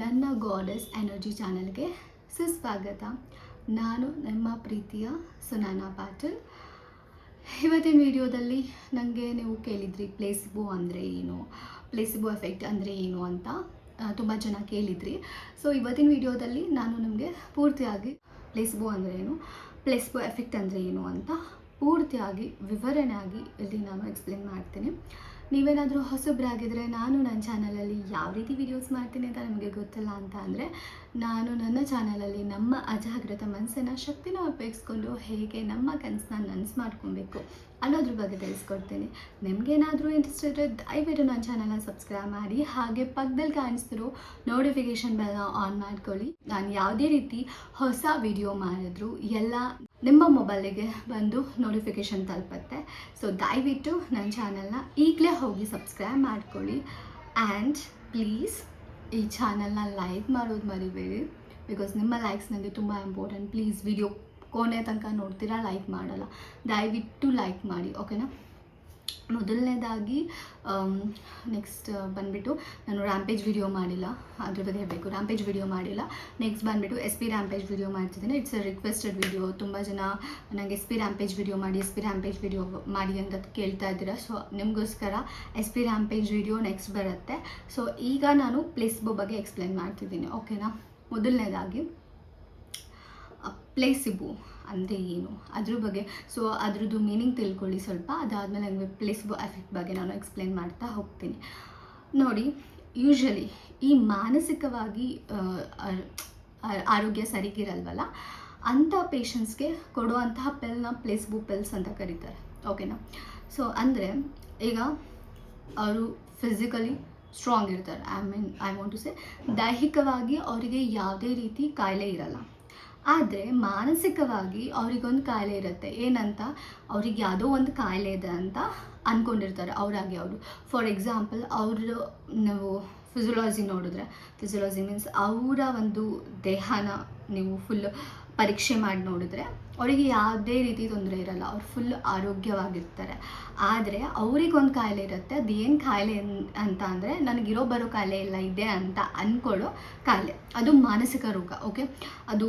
ನನ್ನ goddess energy ಚಾನಲ್ಗೆ ಸುಸ್ವಾಗತ. ನಾನು ನಿಮ್ಮ ಪ್ರೀತಿಯ ಸುನಾನಾ ಪಾಟೀಲ್. ಇವತ್ತಿನ ವಿಡಿಯೋದಲ್ಲಿ ನನಗೆ ನೀವು ಕೇಳಿದ್ರಿ ಪ್ಲೇಸಿಬೋ ಅಂದರೆ ಏನು ಪ್ಲೇಸಿಬೋ ಎಫೆಕ್ಟ್ ಅಂದರೆ ಏನು ಅಂತ ತುಂಬ ಜನ ಕೇಳಿದ್ರಿ. ಸೊ ಇವತ್ತಿನ ವಿಡಿಯೋದಲ್ಲಿ ನಾನು ನಿಮಗೆ ಪೂರ್ತಿಯಾಗಿ ಪ್ಲೇಸಿಬೋ ಅಂದರೆ ಏನು ಪ್ಲೇಸಿಬೋ ಎಫೆಕ್ಟ್ ಅಂದರೆ ಏನು ಅಂತ ಪೂರ್ತಿಯಾಗಿ ವಿವರಣೆಯಾಗಿ ಇಲ್ಲಿ ನಾನು ಎಕ್ಸ್ಪ್ಲೇನ್ ಮಾಡ್ತೀನಿ. ನೀವೇನಾದರೂ ಹೊಸಬ್ರಾಗಿದ್ದರೆ ನಾನು ನನ್ನ ಚಾನಲಲ್ಲಿ ಯಾವ ರೀತಿ ವೀಡಿಯೋಸ್ ಮಾಡ್ತೀನಿ ಅಂತ ನಿಮಗೆ ಗೊತ್ತಿಲ್ಲ ಅಂತ ಅಂದರೆ, ನಾನು ನನ್ನ ಚಾನಲಲ್ಲಿ ನಮ್ಮ ಅಜಾಗೃತ ಮನಸ್ಸನ್ನು ಶಕ್ತಿನ ಉಪಯೋಗಿಸ್ಕೊಂಡು ಹೇಗೆ ನಮ್ಮ ಕನಸನ್ನ ನನಸು ಮಾಡ್ಕೊಬೇಕು ಅನ್ನೋದ್ರ ಬಗ್ಗೆ ತಿಳಿಸ್ಕೊಡ್ತೀನಿ. ನಿಮಗೇನಾದರೂ ಇಂಟ್ರೆಸ್ಟ್ ಇದ್ದರೆ ದಯವಿಟ್ಟು ನನ್ನ ಚಾನಲ್ನ ಸಬ್ಸ್ಕ್ರೈಬ್ ಮಾಡಿ, ಹಾಗೆ ಪಕ್ಕದಲ್ಲಿ ಕಾಣಿಸ್ತಿರೋ ನೋಟಿಫಿಕೇಷನ್ ಬೆಲ್ನ ಆನ್ ಮಾಡ್ಕೊಳ್ಳಿ. ನಾನು ಯಾವುದೇ ರೀತಿ ಹೊಸ ವಿಡಿಯೋ ಮಾಡಿದ್ರು ಎಲ್ಲ ನಿಮ್ಮ ಮೊಬೈಲಿಗೆ ಬಂದು ನೋಟಿಫಿಕೇಶನ್ ತಲುಪುತ್ತೆ. ಸೊ ದಯವಿಟ್ಟು ನನ್ನ ಚಾನಲ್ನ ಈಗಲೇ ಹೋಗಿ ಸಬ್ಸ್ಕ್ರೈಬ್ ಮಾಡ್ಕೊಳ್ಳಿ. ಆ್ಯಂಡ್ ಪ್ಲೀಸ್ ಈ ಚಾನಲ್ನ ಲೈಕ್ ಮಾಡೋದು ಮರಿಬೇಡಿ. ಬಿಕಾಸ್ ನಿಮ್ಮ ಲೈಕ್ಸ್ ನನಗೆ ತುಂಬ ಇಂಪಾರ್ಟೆಂಟ್ ಪ್ಲೀಸ್ ವಿಡಿಯೋ ಕೊನೆ ತನಕ ನೋಡ್ತೀರಾ ಲೈಕ್ ಮಾಡಲ್ಲ. ದಯವಿಟ್ಟು ಲೈಕ್ ಮಾಡಿ ಓಕೆನಾ ಮೊದಲನೇದಾಗಿ ನೆಕ್ಸ್ಟ್ ಬಂದುಬಿಟ್ಟು ನಾನು ರ್ಯಾಂಪೇಜ್ ವಿಡಿಯೋ ಮಾಡಿಲ್ಲ. ಅದ್ರ ಬಗ್ಗೆ ಹೇಳಬೇಕು. ರ್ಯಾಂಪೇಜ್ ವಿಡಿಯೋ ಮಾಡಿಲ್ಲ. ನೆಕ್ಸ್ಟ್ ಬಂದುಬಿಟ್ಟು ಎಸ್ ಪಿ ರ್ಯಾಂಪೇಜ್ ವಿಡಿಯೋ ಮಾಡ್ತಿದ್ದೀನಿ. ಇಟ್ಸ್ ಅ ರಿಕ್ವೆಸ್ಟೆಡ್ ವಿಡಿಯೋ ತುಂಬ ಜನ ನನಗೆ ಎಸ್ ಪಿ ರ್ಯಾಂಪೇಜ್ ವಿಡಿಯೋ ಮಾಡಿ ಎಸ್ ಪಿ ರ್ಯಾಂಪೇಜ್ ವಿಡಿಯೋ ಮಾಡಿ ಅಂತ ಕೇಳ್ತಾ ಇದ್ದೀರಾ. ಸೊ ನಿಮಗೋಸ್ಕರ S P Rampage video next ಬರುತ್ತೆ. ಸೊ ಈಗ ನಾನು ಪ್ಲೇಸ್ಬೋ ಬಗ್ಗೆ ಎಕ್ಸ್ಪ್ಲೇನ್ ಮಾಡ್ತಿದ್ದೀನಿ. ಓಕೆನಾ ಮೊದಲನೇದಾಗಿ ಪ್ಲೇಸಿಬು ಅಂದರೆ ಏನು? ಅದ್ರ ಬಗ್ಗೆ ಸೊ ಅದ್ರದ್ದು ಮೀನಿಂಗ್ ತಿಳ್ಕೊಳ್ಳಿ ಸ್ವಲ್ಪ. ಅದಾದಮೇಲೆ ನನಗೆ ಪ್ಲೇಸ್ಬೋ ಎಫೆಕ್ಟ್ ಬಗ್ಗೆ ನಾನು ಎಕ್ಸ್ಪ್ಲೇನ್ ಮಾಡ್ತಾ ಹೋಗ್ತೀನಿ. ನೋಡಿ ಯೂಶ್ವಲಿ ಈ ಮಾನಸಿಕವಾಗಿ ಆರೋಗ್ಯ ಸರಿಗಿರಲ್ವಲ್ಲ, ಅಂಥ ಪೇಷಂಟ್ಸ್ಗೆ ಕೊಡುವಂತಹ ಪೆಲ್ನ ಪ್ಲೇಸ್ಬು ಪೆಲ್ಸ್ ಅಂತ ಕರೀತಾರೆ. ಓಕೆನಾ ಸೊ ಅಂದರೆ ಈಗ ಅವರು ಫಿಸಿಕಲಿ ಸ್ಟ್ರಾಂಗ್ ಇರ್ತಾರೆ. I mean I want to say ದೈಹಿಕವಾಗಿ ಅವರಿಗೆ ಯಾವುದೇ ರೀತಿ ಕಾಯಿಲೆ ಇರಲ್ಲ. ಆದರೆ ಮಾನಸಿಕವಾಗಿ ಅವರಿಗೊಂದು ಕಾಯಿಲೆ ಇರುತ್ತೆ. ಏನಂತ? ಅವ್ರಿಗೆ ಯಾವುದೋ ಒಂದು ಕಾಯಿಲೆ ಇದೆ ಅಂತ ಅಂದ್ಕೊಂಡಿರ್ತಾರೆ ಅವರಾಗಿ ಅವರು. ಫಾರ್ ಎಕ್ಸಾಂಪಲ್ ಅವರು ನಾವು ಫಿಸಿಯಾಲಜಿ ನೋಡಿದ್ರೆ ಫಿಸಿಯಾಲಜಿ ಮೀನ್ಸ್ ಅವರ ಒಂದು ದೇಹನ ನೀವು ಫುಲ್ ಪರೀಕ್ಷೆ ಮಾಡಿ ನೋಡಿದ್ರೆ ಅವರಿಗೆ ಯಾವುದೇ ರೀತಿ ತೊಂದರೆ ಇರಲ್ಲ. ಅವ್ರು ಫುಲ್ ಆರೋಗ್ಯವಾಗಿರ್ತಾರೆ. ಆದರೆ ಅವ್ರಿಗೊಂದು ಕಾಯಿಲೆ ಇರುತ್ತೆ. ಅದೇನು ಕಾಯಿಲೆ ಅಂತ ಅಂದರೆ ನನಗಿರೋ ಬರೋ ಕಾಯಿಲೆ ಇಲ್ಲ ಇದೆ ಅಂತ ಅಂದ್ಕೊಳ್ಳೋ ಕಾಯಿಲೆ. ಅದು ಮಾನಸಿಕ ರೋಗ ಓಕೆ ಅದು